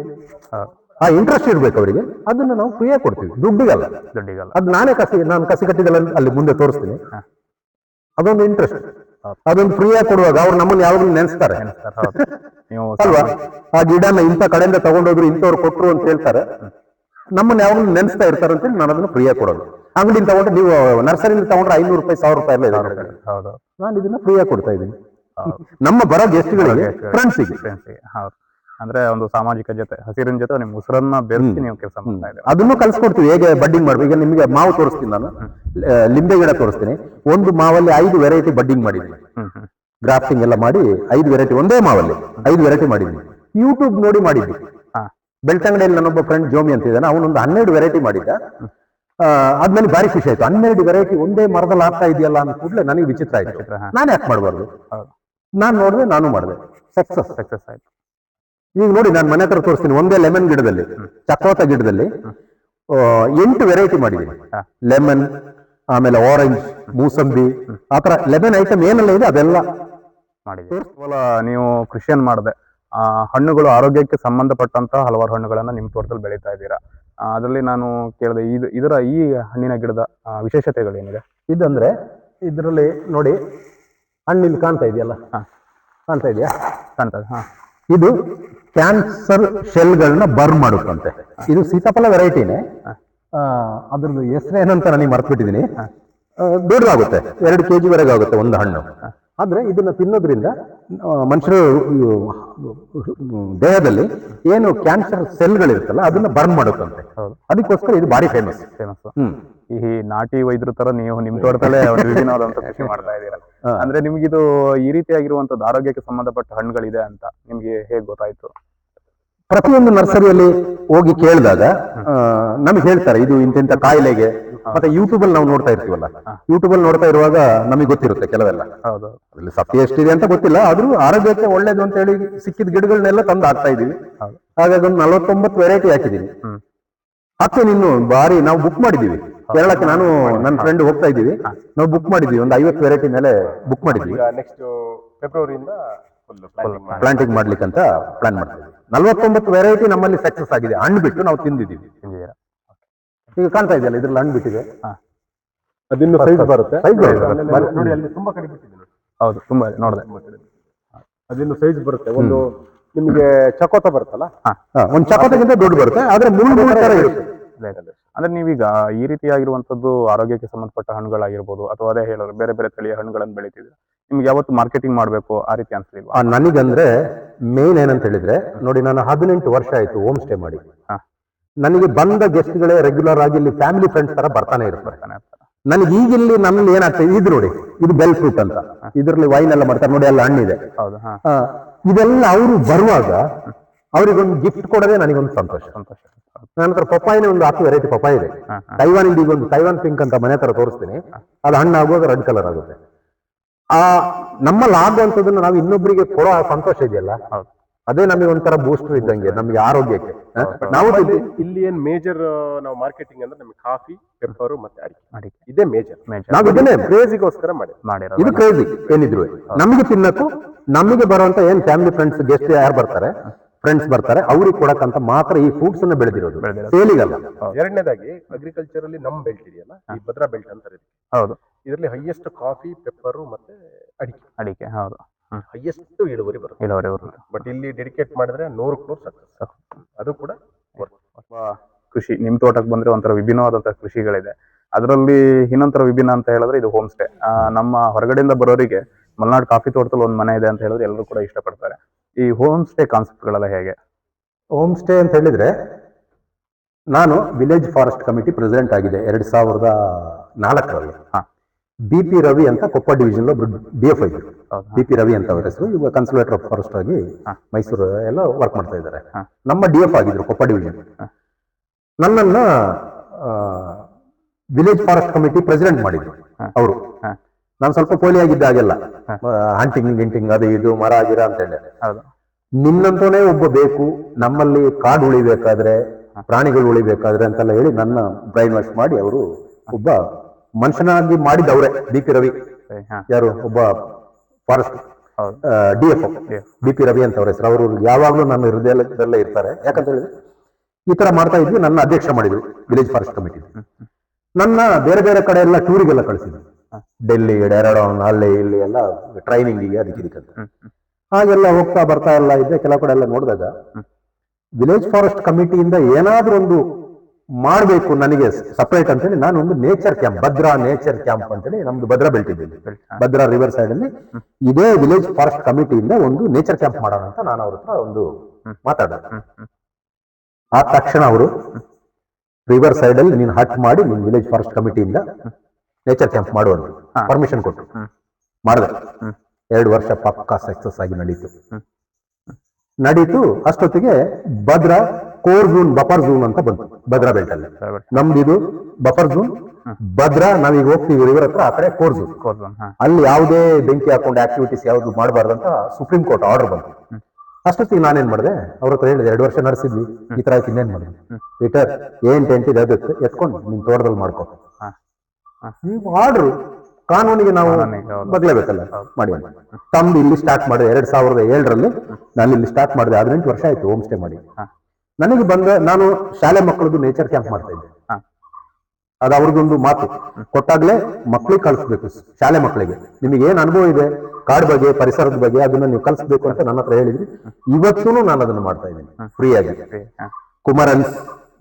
ಆ ಇಂಟ್ರೆಸ್ಟ್ ಇರ್ಬೇಕು ಅವರಿಗೆ. ಅದನ್ನ ನಾವು ಫ್ರೀ ಆಗಿ ಕೊಡ್ತೀವಿ. ದುಡ್ಡಿಗಲ್ಲ. ದುಡ್ಡಿಗಲ್ಲ. ಅದ್ ನಾನೇ ಕಸಿ ನಾನು ಕಸಿ ಕಟ್ಟಿದಲ್ಲ ಅಲ್ಲಿ ಮುಂದೆ ತೋರಿಸ್ತೀನಿ. ಅದೊಂದು ಇಂಟ್ರೆಸ್ಟ್ ಅದೊಂದು ಫ್ರೀ ಆಗಿ ಕೊಡುವಾಗ ಅವ್ರು ನಮ್ಮನ್ನ ಯಾವಾಗಲೂ ನೆನೆಸ್ತಾರೆ. ಅಲ್ವಾ? ಆ ಗಿಡನ ಇಂಥ ಕಡೆಯಿಂದ ತಗೊಂಡೋದ್ರು ಇಂಥವ್ರು ಕೊಟ್ರು ಅಂತ ಹೇಳ್ತಾರೆ. ನಮ್ಮನ್ನ ಯಾವಾಗಲೂ ನೆನೆಸ್ತಾ ಇರ್ತಾರೆ ಅಂತ ಹೇಳಿ ನಾನು ಅದನ್ನ ಫ್ರೀಯಾಗಿ ಕೊಡೋದು. ಅಂಗಡಿಯಿಂದ ತಗೊಂಡ್ರೆ ನೀವು ನರ್ಸರಿ ತಗೊಂಡ್ರೆ ಐನೂರು ರೂಪಾಯಿ ಸಾವಿರ ರೂಪಾಯಿ ಎಲ್ಲ ಇದೆ ಹೌದು ನಾನು ಇದನ್ನ ಫ್ರೀಯಾಗಿ ಕೊಡ್ತಾ ಇದ್ದೀನಿ. ನಮ್ಮ ಬರೋ ಗೆಸ್ಟ್ಗಳಿಗೆ ಫ್ರೆಂಡ್ಸಿಗೆ ಫ್ರೆಂಡ್ಸಿಗೆ ಹೌದು. ಅಂದ್ರೆ ಒಂದು ಸಾಮಾಜಿಕ ಜೊತೆ ಹಸಿರಿನ ಜೊತೆ ನಿಮ್ ಉಸಿರನ್ನ ಬೆರೆಸಿ ನೀವು ಕೆಲಸ ಮಾಡ್ತಾ ಇದ್ದೀರಾ? ಅದನ್ನು ಕಲ್ಸ್ಕೊಡ್ತೀವಿ. ಹೇಗೆ ಬಡ್ಡಿಂಗ್ ಮಾಡ್ಬೇಕು? ಈಗ ನಿಮಗೆ ಮಾವು ತೋರಿಸ್ತೀನಿ ನಾನು. ಲಿಂಬೆ ಗಿಡ ತೋರಿಸ್ತೀನಿ. ಒಂದು ಮಾವಲ್ಲಿ ಐದು ವೆರೈಟಿ ಬಡ್ಡಿಂಗ್ ಮಾಡಿದ್ದೀನಿ. ಹ್ಮ್ ಗ್ರಾಫ್ಟಿಂಗ್ ಎಲ್ಲ ಮಾಡಿ ಐದು ವೆರೈಟಿ ಒಂದೇ ಮಾವಲ್ಲಿ ಐದು ವೆರೈಟಿ ಮಾಡಿದ್ದೀನಿ. ಯೂಟ್ಯೂಬ್ ನೋಡಿ ಮಾಡಿದ್ವಿ ಬೆಳ್ತಂಗಡಿಯಲ್ಲಿ ನನ್ನೊಬ್ಬ ಫ್ರೆಂಡ್ ಜೋಮಿ ಅಂತ ಇದ್ದಾನೆ. ಅವನೊಂದು ಹನ್ನೆರಡು ವೆರೈಟಿ ಮಾಡಿದ್ದ. ಆ, ಅದ್ ನನಗೆ ಭಾರಿ ಖುಷಿ ಆಯ್ತು. ಹನ್ನೆರಡು ವೆರೈಟಿ ಒಂದೇ ಮರದಲ್ಲಿ ಆಗ್ತಾ ಇದೆಯಲ್ಲ ಅಂದ ಕೂಡಲೇ ನನಗೆ ವಿಚಿತ್ರ ಆಯ್ತು. ನಾನು ಯಾಕೆ ಮಾಡಬಾರ್ದು? ನಾನು ನೋಡಿದೆ ನಾನು ಮಾಡಿದೆ. ಸಕ್ಸಸ್ ಸಕ್ಸಸ್ ಆಯ್ತು. ಈಗ ನೋಡಿ ನಾನು ಮನೆ ಹತ್ರ ತೋರಿಸ್ತೀನಿ. ಒಂದೇ ಲೆಮನ್ ಗಿಡದಲ್ಲಿ ಚಕೋತ ಗಿಡದಲ್ಲಿ ಎಂಟು ವೆರೈಟಿ ಮಾಡಿದ್ದೀನಿ. ಲೆಮನ್ ಆಮೇಲೆ ಆರೆಂಜ್ ಮೂಸಂಬಿ ಆತರ ಲೆಮನ್ ಐಟಮ್ ಏನೆಲ್ಲ ಇದೆ ಅದೆಲ್ಲ ಮಾಡಿದ್ದೀವಿ ಕೇವಲ ನೀವು ಕೃಷಿಯನ್ ಮಾಡದೆ. ಹಣ್ಣುಗಳು ಆರೋಗ್ಯಕ್ಕೆ ಸಂಬಂಧಪಟ್ಟಂತ ಹಲವಾರು ಹಣ್ಣುಗಳನ್ನು ನಿಮ್ಮ ತೋಟದಲ್ಲಿ ಬೆಳೀತಾ ಇದ್ದೀರಾ? ಅದರಲ್ಲಿ ನಾನು ಕೇಳಿದೆ ಇದು ಇದರ ಈ ಹಣ್ಣಿನ ಗಿಡದ ವಿಶೇಷತೆಗಳು ಏನಿದೆ? ಇದಂದ್ರೆ ಇದರಲ್ಲಿ ನೋಡಿ ಹಣ್ಣು ಇಲ್ಲಿ ಕಾಣ್ತಾ ಇದೆಯಲ್ಲ? ಹಾ. ಕಾಣ್ತಾ ಇದೆಯಾ? ಕಾಣ್ತಾ ಇದೆ ಹಾಂ. ಇದು ಕ್ಯಾನ್ಸರ್ ಶೆಲ್ಗಳನ್ನ ಬರ್ನ್ ಮಾಡುತ್ತಂತೆ. ಇದು ಸೀತಾಫಲ ವೆರೈಟಿನೇ. ಅದ್ರದ್ದು ಹೆಸರು ಏನಂತ ನನಗೆ ಮರ್ತ್ಬಿಟ್ಟಿದ್ದೀನಿ ದೊಡ್ಡದಾಗುತ್ತೆ ಎರಡು ಕೆ ಜಿ ವರೆಗೂ ಆಗುತ್ತೆ ಒಂದು ಹಣ್ಣು. ಆದರೆ ಇದನ್ನ ತಿನ್ನೋದ್ರಿಂದ ಮನುಷ್ಯರ ದೇಹದಲ್ಲಿ ಏನು ಕ್ಯಾನ್ಸರ್ ಸೆಲ್ಗಳಿರುತ್ತಲ್ಲ ಅದನ್ನ ಬರ್ನ್ ಮಾಡುತ್ತಂತೆ. ಹೌದು. ಅದಕ್ಕೋಸ್ಕರ ಇದು ಭಾರಿ ಫೇಮಸ್ ಫೇಮಸ್ ಈ ನಾಟಿ ವೈದ್ಯರ ತರ ನೀವು ನಿಮ್ ತೋಟದಲ್ಲೇ ಒಂದು ವಿಭಿನ್ನವಾದಂತ ಕೃಷಿ ಮಾಡ್ತಾ ಇದ್ದೀರಾ. ಅಂದ್ರೆ ನಿಮ್ಗಿದು ಈ ರೀತಿಯಾಗಿರುವಂತದ್ದು ಆರೋಗ್ಯಕ್ಕೆ ಸಂಬಂಧಪಟ್ಟ ಹಣ್ಣುಗಳಿದೆ ಅಂತ ನಿಮ್ಗೆ ಹೇಗ್ ಗೊತ್ತಾಯ್ತು? ಪ್ರತಿಯೊಂದು ನರ್ಸರಿಯಲ್ಲಿ ಹೋಗಿ ಕೇಳಿದಾಗ ನಮ್ಗೆ ಹೇಳ್ತಾರೆ ಇದು ಇಂತಿಂತ ಕಾಯಿಲೆಗೆ ಮತ್ತೆ ಯೂಟ್ಯೂಬ್ ಅಲ್ಲಿ ನಾವು ನೋಡ್ತಾ ಇರ್ತೀವಲ್ಲ? ಯೂಟ್ಯೂಬ್ ಅಲ್ಲಿ ನೋಡ್ತಾ ಇರುವಾಗ ನಮಗೆ ಗೊತ್ತಿರುತ್ತೆ ಕೆಲವೆಲ್ಲ. ಅದ್ರಲ್ಲಿ ಸತ್ಯ ಎಷ್ಟಿದೆ ಅಂತ ಗೊತ್ತಿಲ್ಲ ಆದ್ರೂ ಆರೋಗ್ಯಕ್ಕೆ ಒಳ್ಳೇದು ಅಂತ ಹೇಳಿ ಸಿಕ್ಕಿದ ಗಿಡಗಳನ್ನೆಲ್ಲ ತಂದು ಹಾಕ್ತಾ ಇದೀವಿ. ಹಾಗಾಗಿ ಒಂದು ನಲವತ್ತೊಂಬತ್ತು ವೆರೈಟಿ ಹಾಕಿದೀವಿ ಹತ್ತು ಇನ್ನು ಬಾರಿ ನಾವು ಬುಕ್ ಮಾಡಿದೀವಿ ಕೇರಳಕ್ಕೆ ನಾನು ನನ್ನ ಫ್ರೆಂಡ್ ಹೋಗ್ತಾ ಇದೀವಿ ನಾವು ಬುಕ್ ಮಾಡಿದೀವಿ ಒಂದು ಐವತ್ತು ವೆರೈಟಿ ಮೇಲೆ ಬುಕ್ ಮಾಡಿದೀವಿ ನೆಕ್ಸ್ಟ್ ಫೆಬ್ರವರಿಯಿಂದ ಪ್ಲಾಂಟಿಂಗ್ ಮಾಡ್ಲಿಕ್ಕೆ. ಅಂತ ಪ್ಲಾನ್ ಮಾಡ್ತೀವಿ. ನಲವತ್ತೊಂಬತ್ತು ವೆರೈಟಿ ನಮ್ಮಲ್ಲಿ ಸಕ್ಸಸ್ ಆಗಿದೆ. ಹಣ್ಣು ಬಿಟ್ಟು ನಾವು ತಿಂದಿದ್ದೀವಿ. ತಿಂದಿದ್ದೀರಾ? ಈಗ ಕಾಣ್ತಾ ಇದೆಯಲ್ಲ ಇದ್ರಲ್ಲಿ ಹಣ್ಣು ಬಿಟ್ಟಿದೆ. ಅದಿನ್ನು ಸೈಜ್ ಬರುತ್ತೆ. ಸೈಜ್ ಬರುತ್ತೆ. ನೋಡಿ ಅಲ್ಲಿ ತುಂಬಾ ಕಡೆ ಬಿಟ್ಟಿದೆ ಹೌದು ತುಂಬಾ ನೋಡಿದೆ. ಅದಿನ್ನು ಸೈಜ್ ಬರುತ್ತೆ. ಒಂದು ನಿಮಗೆ ಚಕೋತ ಬರುತ್ತಲ್ಲ? ಒಂದು ಚಕೋತಕ್ಕಿಂತ ಚಪಾತಿಗಿಂತ ದೊಡ್ಡ ಬರುತ್ತೆ ಆದ್ರೆ ಮುಳ್ಳು ಮುಳ್ಳು ತರ ಇರುತ್ತೆ. ಅದೇ ಅದೇ. ಅಂದ್ರೆ ನೀವೀಗ ಈ ರೀತಿಯಾಗಿರುವಂತದ್ದು ಆರೋಗ್ಯಕ್ಕೆ ಸಂಬಂಧಪಟ್ಟ ಹಣ್ಣುಗಳಾಗಿರ್ಬೋದು ಅಥವಾ ಅದೇ ಹೇಳೋರು ಬೇರೆ ಬೇರೆ ತಳಿಯ ಹಣ್ಣುಗಳನ್ನು ಬೆಳಿತಿದ್ರೆ ನಿಮ್ಗೆ ಯಾವತ್ತು ಮಾರ್ಕೆಟಿಂಗ್ ಮಾಡಬೇಕು ಆ ರೀತಿ ಅನ್ಸಲಿಲ್ವಾ ಆ, ನನಗಂದ್ರೆ ಮೇನ್ ಏನಂತ ಹೇಳಿದ್ರೆ ನೋಡಿ ನಾನು ಹದಿನೆಂಟು ವರ್ಷ ಆಯ್ತು ಹೋಮ್ ಸ್ಟೇ ಮಾಡಿ. ಹಾ. ನನಗೆ ಬಂದ ಗೆಸ್ಟ್ಗಳೇ ರೆಗ್ಯುಲರ್ ಆಗಿ ಇಲ್ಲಿ ಫ್ಯಾಮಿಲಿ ಫ್ರೆಂಡ್ಸ್ ತರ ಬರ್ತಾನೆ ಇರ್ತಾರೆ. ನನಗೆ ಈಗಿಲ್ಲಿ ಇಲ್ಲಿ ನನ್ನಲ್ಲಿ ಏನಾಗ್ತದೆ ಇದು ನೋಡಿ ಇದು ಬೆಲ್ ಫ್ರೂಟ್ ಅಂತ. ಇದರಲ್ಲಿ ವೈನ್ ಎಲ್ಲ ಮಾಡ್ತಾರೆ ನೋಡಿ ಎಲ್ಲ ಹಣ್ಣಿದೆ. ಇದೆಲ್ಲ ಅವರು ಬರುವಾಗ ಅವರಿಗೊಂದು ಗಿಫ್ಟ್ ಕೊಡೋದೇ ನನಗೊಂದು ಸಂತೋಷ. ಸಂತೋಷ. ನನ್ನ ಹತ್ರ ಪಪ್ಪಾಯಿನ ಒಂದು ಹತ್ತು ವೆರೈಟಿ ಪಪ್ಪಾಯ ಇದೆ. ತೈವಾನ್ ಈಗ ಒಂದು ತೈವಾನ್ ಪಿಂಕ್ ಅಂತ ಮನೆ ತರ ತೋರಿಸ್ತೀನಿ. ಅದು ಹಣ್ಣು ಆಗುವಾಗ ರೆಡ್ ಕಲರ್ ಆಗುತ್ತೆ. ಆ ನಮ್ಮಲ್ಲಿ ಆಗುವಂಥದ್ದನ್ನ ನಾವು ಇನ್ನೊಬ್ಬರಿಗೆ ಕೊಡೋ ಆ ಸಂತೋಷ ಇದೆಯಲ್ಲ? ಅದೇ ನಮಗೆ ಒಂಥರ ಬೂಸ್ಟರ್ ಇದ್ದಂಗೆ ನಮಗೆ ಆರೋಗ್ಯಕ್ಕೆ? ನಾವು ಇಲ್ಲಿ ಏನ್ ಮೇಜರ್ ನಾವು ಮಾರ್ಕೆಟಿಂಗ್ ಅಂದ್ರೆ ನಮಗೆ ಕಾಫಿ ಪೆಪ್ಪರು ಮತ್ತೆ ಅಡಿಕೆ. ಅಡಿಕೆ. ಇದೇ ಮೇಜರ್ ನಾವು ಇದನ್ನೇ ಕ್ರೇಜಿಗೋಸ್ಕರ ಮಾಡಿ ಮಾಡಿರೋದು. ಇದು ಕ್ರೇಜಿ ಏನಿದ್ರು ನಮಗೆ ತಿನ್ನಕ್ಕೂ ನಮಗೆ ಬರುವಂತ ಏನ್ ಫ್ಯಾಮಿಲಿ ಫ್ರೆಂಡ್ಸ್ ಗೆಸ್ಟ್ ಯಾರು ಬರ್ತಾರೆ? ಫ್ರೆಂಡ್ಸ್ ಬರ್ತಾರೆ. ಅವ್ರಿಗೆ ಕೊಡಕ್ಕಂತ ಮಾತ್ರ ಈ ಫ್ರೂಟ್ಸ್ ಅನ್ನ ಬೆಳೆದಿರೋದು. ಸೇಲಿಗಲ್ಲ ಎರಡನೇದಾಗಿ ಅಗ್ರಿಕಲ್ಚರ್ ಅಲ್ಲಿ ನಮ್ ಬೆಲ್ಟ್ ಇದೆಯಲ್ಲ ಈ ಭದ್ರಾ ಬೆಲ್ಟ್ ಅಂತಾರೆ ಹೌದು. ಇದರಲ್ಲಿ ಹೈಯೆಸ್ಟ್ ಕಾಫಿ ಪೆಪ್ಪರು ಮತ್ತೆ ಅಡಿಕೆ. ಅಡಿಕೆ ಹೌದು. ಹೈಯೆಸ್ಟ್ ಇಳುವರಿ ಬರುತ್ತೆ. ಇಳುವರಿ ಬರುತ್ತೆ. ಬಟ್ ಇಲ್ಲಿ ಡೆಡಿಕೇಟ್ ಮಾಡಿದ್ರೆ ನೂರಕ್ಕೆ ನೂರು ಸಕ್ಸಸ್ ಅದು ಕೂಡ. ಅಥವಾ ಕೃಷಿ ನಿಮ್ಮ ತೋಟಕ್ಕೆ ಬಂದ್ರೆ ಒಂಥರ ವಿಭಿನ್ನವಾದಂಥ ಕೃಷಿಗಳಿದೆ. ಅದರಲ್ಲಿ ಇನ್ನೊಂಥರ ವಿಭಿನ್ನ ಅಂತ ಹೇಳಿದ್ರೆ ಇದು ಹೋಮ್ ಸ್ಟೇ ನಮ್ಮ ಹೊರಗಡೆಯಿಂದ ಬರೋರಿಗೆ ಮಲ್ನಾಡ್ ಕಾಫಿ ತೋಟದಲ್ಲಿ ಒಂದು ಮನೆ ಇದೆ ಅಂತ ಹೇಳಿದ್ರೆ ಎಲ್ಲರೂ ಕೂಡ ಇಷ್ಟಪಡ್ತಾರೆ. ಈ ಹೋಮ್ ಸ್ಟೇ ಕಾನ್ಸೆಪ್ಟ್ಗಳೆಲ್ಲ ಹೇಗೆ? ಹೋಮ್ ಸ್ಟೇ ಅಂತ ಹೇಳಿದ್ರೆ ನಾನು ವಿಲೇಜ್ ಫಾರೆಸ್ಟ್ ಕಮಿಟಿ ಪ್ರೆಸಿಡೆಂಟ್ ಆಗಿದೆ ಎರಡು ಸಾವಿರದ ನಾಲ್ಕರಲ್ಲಿ. ಹಾ. ಬಿ ಪಿ ರವಿ ಅಂತ Koppa division D F I B P Ravi ಅಂತ ಅವರ ಹೆಸರು. ಇವಾಗ ಕನ್ಸಲೇಟರ್ ಆಫ್ ಫಾರೆಸ್ಟ್ ಆಗಿ ಮೈಸೂರು ಎಲ್ಲ ವರ್ಕ್ ಮಾಡ್ತಾ ಇದ್ದಾರೆ. ನಮ್ಮ ಡಿ ಎಫ್ ಆಗಿದ್ರು ಕೊಪ್ಪ ಡಿವಿಷನ್. ನನ್ನನ್ನ ವಿಲೇಜ್ ಫಾರೆಸ್ಟ್ ಕಮಿಟಿ ಪ್ರೆಸಿಡೆಂಟ್ ಮಾಡಿದ್ರು ಅವರು. ನಾನು ಸ್ವಲ್ಪ ಪೋಲಿ ಆಗಿದ್ದ ಹಾಗೆಲ್ಲ. ಹಂಟಿಂಗ್ ಗಿಂಟಿಂಗ್ ಅದು ಇದು ಮರ ಗಿರ ಅಂತ ಹೇಳಿ. ನಿನ್ನಂತೋನೇ ಒಬ್ಬ ಬೇಕು. ನಮ್ಮಲ್ಲಿ ಕಾಡು ಉಳಿಬೇಕಾದ್ರೆ ಪ್ರಾಣಿಗಳು ಉಳಿಬೇಕಾದ್ರೆ ಅಂತೆಲ್ಲ ಹೇಳಿ ನನ್ನ ಬ್ರೈನ್ ವಾಶ್ ಮಾಡಿ ಅವರು ಒಬ್ಬ ಮನುಷ್ಯನಾಗಿ ಮಾಡಿದವ್ರೆ ಬಿ ಪಿ ರವಿ. ಯಾರು? ಒಬ್ಬ forest D F. B P Ravi ಅಂತ ಅವ್ರ ಹೆಸರು. ಅವರು ಯಾವಾಗ್ಲೂ ನನ್ನ ಹೃದಯದಲ್ಲೇ ಇರ್ತಾರೆ. ಯಾಕಂತ ಹೇಳಿದ್ರೆ ಈ ತರ ಮಾಡ್ತಾ ಇದ್ವಿ ನನ್ನ ಅಧ್ಯಕ್ಷ ಮಾಡಿದ್ವಿ ವಿಲೇಜ್ ಫಾರೆಸ್ಟ್ ಕಮಿಟಿ ನನ್ನ ಬೇರೆ ಬೇರೆ ಕಡೆ ಎಲ್ಲ ಟೂರಿಗೆಲ್ಲ ಕಳಿಸಿದ್ರು ಡೆಲ್ಲಿ ಡೆರಾಡೋನ್ ಅಲ್ಲಿ ಇಲ್ಲಿ ಎಲ್ಲ ಟ್ರೈನಿಂಗಿಗೆ ಅದಕ್ಕೆ ಇದಕ್ಕಂತ. ಹಾಗೆಲ್ಲ ಹೋಗ್ತಾ ಬರ್ತಾ ಎಲ್ಲ ಇದ್ದೆ ಕೆಲವು ಕಡೆ ಎಲ್ಲ ನೋಡಿದಾಗ ವಿಲೇಜ್ ಫಾರೆಸ್ಟ್ ಕಮಿಟಿಯಿಂದ ಏನಾದ್ರೂ ಒಂದು ಮಾಡಬೇಕು ನನಗೆ ಸಪರೇಟ್ ಅಂತೇಳಿ ನಾನು ಒಂದು nature camp Bhadra nature camp ಅಂತೇಳಿ ನಮ್ದು ಭದ್ರಾ ಬೆಲ್ಟ್ ಇದೆ. ಭದ್ರಾ ರಿವರ್ ಸೈಡ್ ಅಲ್ಲಿ ಇದೇ ವಿಲೇಜ್ ಫಾರೆಸ್ಟ್ ಕಮಿಟಿಯಿಂದ ಒಂದು ನೇಚರ್ ಕ್ಯಾಂಪ್ ಮಾಡೋಣ ಅಂತ ನಾನು ಅವ್ರ ಹತ್ರ ಒಂದು ಹ್ಮ್. ಆ ತಕ್ಷಣ ಅವರು ರಿವರ್ ಸೈಡ್ ಅಲ್ಲಿ ನೀನು ಹಟ್ ಮಾಡಿ ನಿನ್ ವಿಲೇಜ್ ಫಾರೆಸ್ಟ್ ಕಮಿಟಿಯಿಂದ ನೇಚರ್ ಕ್ಯಾಂಪ್ ಮಾಡುವಂತ. ಪರ್ಮಿಷನ್ ಕೊಟ್ಟರು ಹ್ಮ್. ಮಾಡಿದೆ. ಎರಡು ವರ್ಷ ಪಕ್ಕಾ ಸಕ್ಸಸ್ ಆಗಿ ನಡೀತು. ನಡೀತು ಅಷ್ಟೊತ್ತಿಗೆ Bhadra core zone buffer zone ಅಂತ ಬಂತು ಭದ್ರಾ ಬೆಲ್ಟ್ ಅಲ್ಲಿ. ನಮ್ದು ಇದು ಬಫರ್ ಝೂನ್ ಭದ್ರಾ ನಾವೀಗ ಹೋಗ್ತೀವಿ ರಿವರ್ ಹತ್ರ ಆ ಕಡೆ ಕೋರ್ ಝೂನ್ ಅಲ್ಲಿ ಯಾವುದೇ ಬೆಂಕಿ ಹಾಕೊಂಡು ಆಕ್ಟಿವಿಟೀಸ್ ಯಾವ್ದು ಮಾಡಬಾರ್ದು ಅಂತ ಸುಪ್ರೀಂ ಕೋರ್ಟ್ ಆರ್ಡರ್ ಬಂತು. ಅಷ್ಟೊತ್ತಿಗೆ ನಾನೇನ್ ಮಾಡಿದೆ ಅವ್ರ ಹತ್ರ ಹೇಳಿದೆ ಎರಡು ವರ್ಷ ನಡೆಸಿದ್ವಿ ಈ ತರ ಆಯ್ತು ಇನ್ನೇನ್ ಮಾಡಿದ್ವಿ ಪೀಟರ್ ಏನ್ ಟೆಂಟ್ ಇದೆ ಅದಕ್ಕೆ ಎತ್ಕೊಂಡು ನಿನ್ ತೋಟದಲ್ಲಿ ಮಾಡ್ಕೋ. ನೀವು ಆರ್ಡ್ರು ಕಾನೂನಿಗೆ ನಾವು. ಬಗ್ಲೇಬೇಕಲ್ಲ ಮಾಡಿ. ತಮ್ದು ಇಲ್ಲಿ ಸ್ಟಾರ್ಟ್ ಮಾಡಿದೆ ಎರಡ್ ಸಾವಿರದ ಏಳರಲ್ಲಿ ನಾನು ಇಲ್ಲಿ ಸ್ಟಾರ್ಟ್ ಮಾಡಿದೆ ಹದಿನೆಂಟು ವರ್ಷ ಆಯ್ತು ಹೋಮ್ ಸ್ಟೇ ಮಾಡಿ. ನನಗೆ ಬಂದ ನಾನು ಶಾಲೆ ಮಕ್ಕಳದ್ದು ನೇಚರ್ ಕ್ಯಾಂಪ್ ಮಾಡ್ತಾ ಇದ್ದೆ. ಅದು ಅವ್ರಿಗೊಂದು ಮಾತು. ಕೊಟ್ಟಾಗ್ಲೇ ಮಕ್ಳಿಗೆ ಕಳಿಸ್ಬೇಕು ಶಾಲೆ ಮಕ್ಕಳಿಗೆ ನಿಮಗೆ ಏನ್ ಅನುಭವ ಇದೆ? ಕಾಡ್ ಬಗ್ಗೆ ಪರಿಸರದ ಬಗ್ಗೆ ಅದನ್ನ ನೀವು ಕಲಿಸ್ಬೇಕು ಅಂತ ನನ್ನ ಹತ್ರ ಹೇಳಿದ್ರಿ. ಇವತ್ತೂ ನಾನು ಅದನ್ನ ಮಾಡ್ತಾ ಇದ್ದೀನಿ. ಫ್ರೀ ಆಗಿ. ಕುಮಾರನ್ಸ್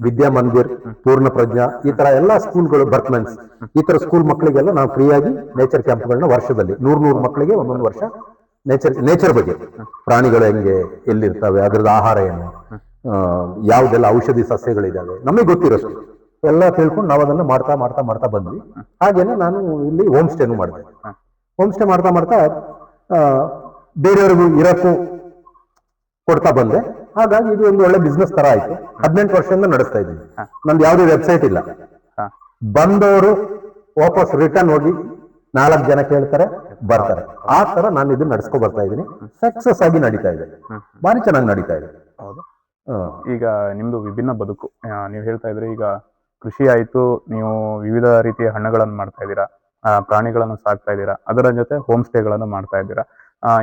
ವಿದ್ಯಾ ಮಂದಿರ್ ಪೂರ್ಣ ಪ್ರಜ್ಞಾ ಈ ತರ ಎಲ್ಲಾ ಸ್ಕೂಲ್ಗಳು ಬರ್ಕ್ಮೆನ್ಸ್ ಈ ತರ ಸ್ಕೂಲ್ ಮಕ್ಕಳಿಗೆಲ್ಲ ನಾವು ಫ್ರೀ ಆಗಿ ನೇಚರ್ ಕ್ಯಾಂಪ್ಗಳನ್ನ ವರ್ಷದಲ್ಲಿ ನೂರ್ ನೂರ್ ಮಕ್ಕಳಿಗೆ ಒಂದೊಂದು ವರ್ಷ ನೇಚರ್ ನೇಚರ್ ಬಗ್ಗೆ. ಪ್ರಾಣಿಗಳು ಹೆಂಗೆ ಎಲ್ಲಿರ್ತವೆ ಅದ್ರದ್ದು ಆಹಾರ ಏನು? ಯಾವ್ದೆಲ್ಲ ಔಷಧಿ ಸಸ್ಯಗಳಿದಾವೆ ನಮಗೆ ಗೊತ್ತಿರೋಷ್ಟು. ಎಲ್ಲ ತಿಳ್ಕೊಂಡು ನಾವು ಅದನ್ನ ಮಾಡ್ತಾ ಮಾಡ್ತಾ ಮಾಡ್ತಾ ಬಂದ್ವಿ. ಹಾಗೇನೆ ನಾನು ಇಲ್ಲಿ ಹೋಮ್ ಸ್ಟೇನು ಮಾಡಿದೆ. ಹೋಮ್ ಸ್ಟೇ ಮಾಡ್ತಾ ಮಾಡ್ತಾ ಬೇರೆಯವ್ರಿಗೂ ಇರಕ್ಕೂ ಕೊಡ್ತಾ ಬಂದೆ. ಹಾಗಾಗಿ ಇದು ಒಂದು ಒಳ್ಳೆ ಬಿಸ್ನೆಸ್ ತರ ಆಯ್ತು. ಹದಿನೆಂಟು ವರ್ಷದಿಂದ ನಡೆಸ್ತಾ ಇದ್ದೀನಿ. ನಂದು ಯಾವುದೇ ವೆಬ್ಸೈಟ್ ಇಲ್ಲ. ಬಂದವರು ವಾಪಸ್ ರಿಟರ್ನ್ ಹೋಗಿ ನಾಲ್ಕು ಜನ ಕೇಳ್ತಾರೆ, ಬರ್ತಾರೆ. ಆ ತರ ನಾನು ಇದನ್ನ ನಡೆಸ್ಕೊ ಬರ್ತಾ ಇದ್ದೀನಿ. ಸಕ್ಸಸ್ ಆಗಿ ನಡೀತಾ ಇದೆ. ಭಾರಿ ಚೆನ್ನಾಗಿ ನಡೀತಾ ಇದೆ. ಹೌದು. ಈಗ ನಿಮ್ದು ವಿಭಿನ್ನ ಬದುಕು. ನೀವು ಹೇಳ್ತಾ ಇದ್ರಿ ಈಗ ಕೃಷಿ ಆಯ್ತು, ನೀವು ವಿವಿಧ ರೀತಿಯ ಹಣ್ಣುಗಳನ್ನು ಮಾಡ್ತಾ ಇದ್ದೀರಾ ಪ್ರಾಣಿಗಳನ್ನು ಸಾಕ್ತಾ ಇದ್ದೀರಾ, ಅದರ ಜೊತೆ ಹೋಮ್ ಸ್ಟೇಗಳನ್ನು ಮಾಡ್ತಾ ಇದ್ದೀರಾ.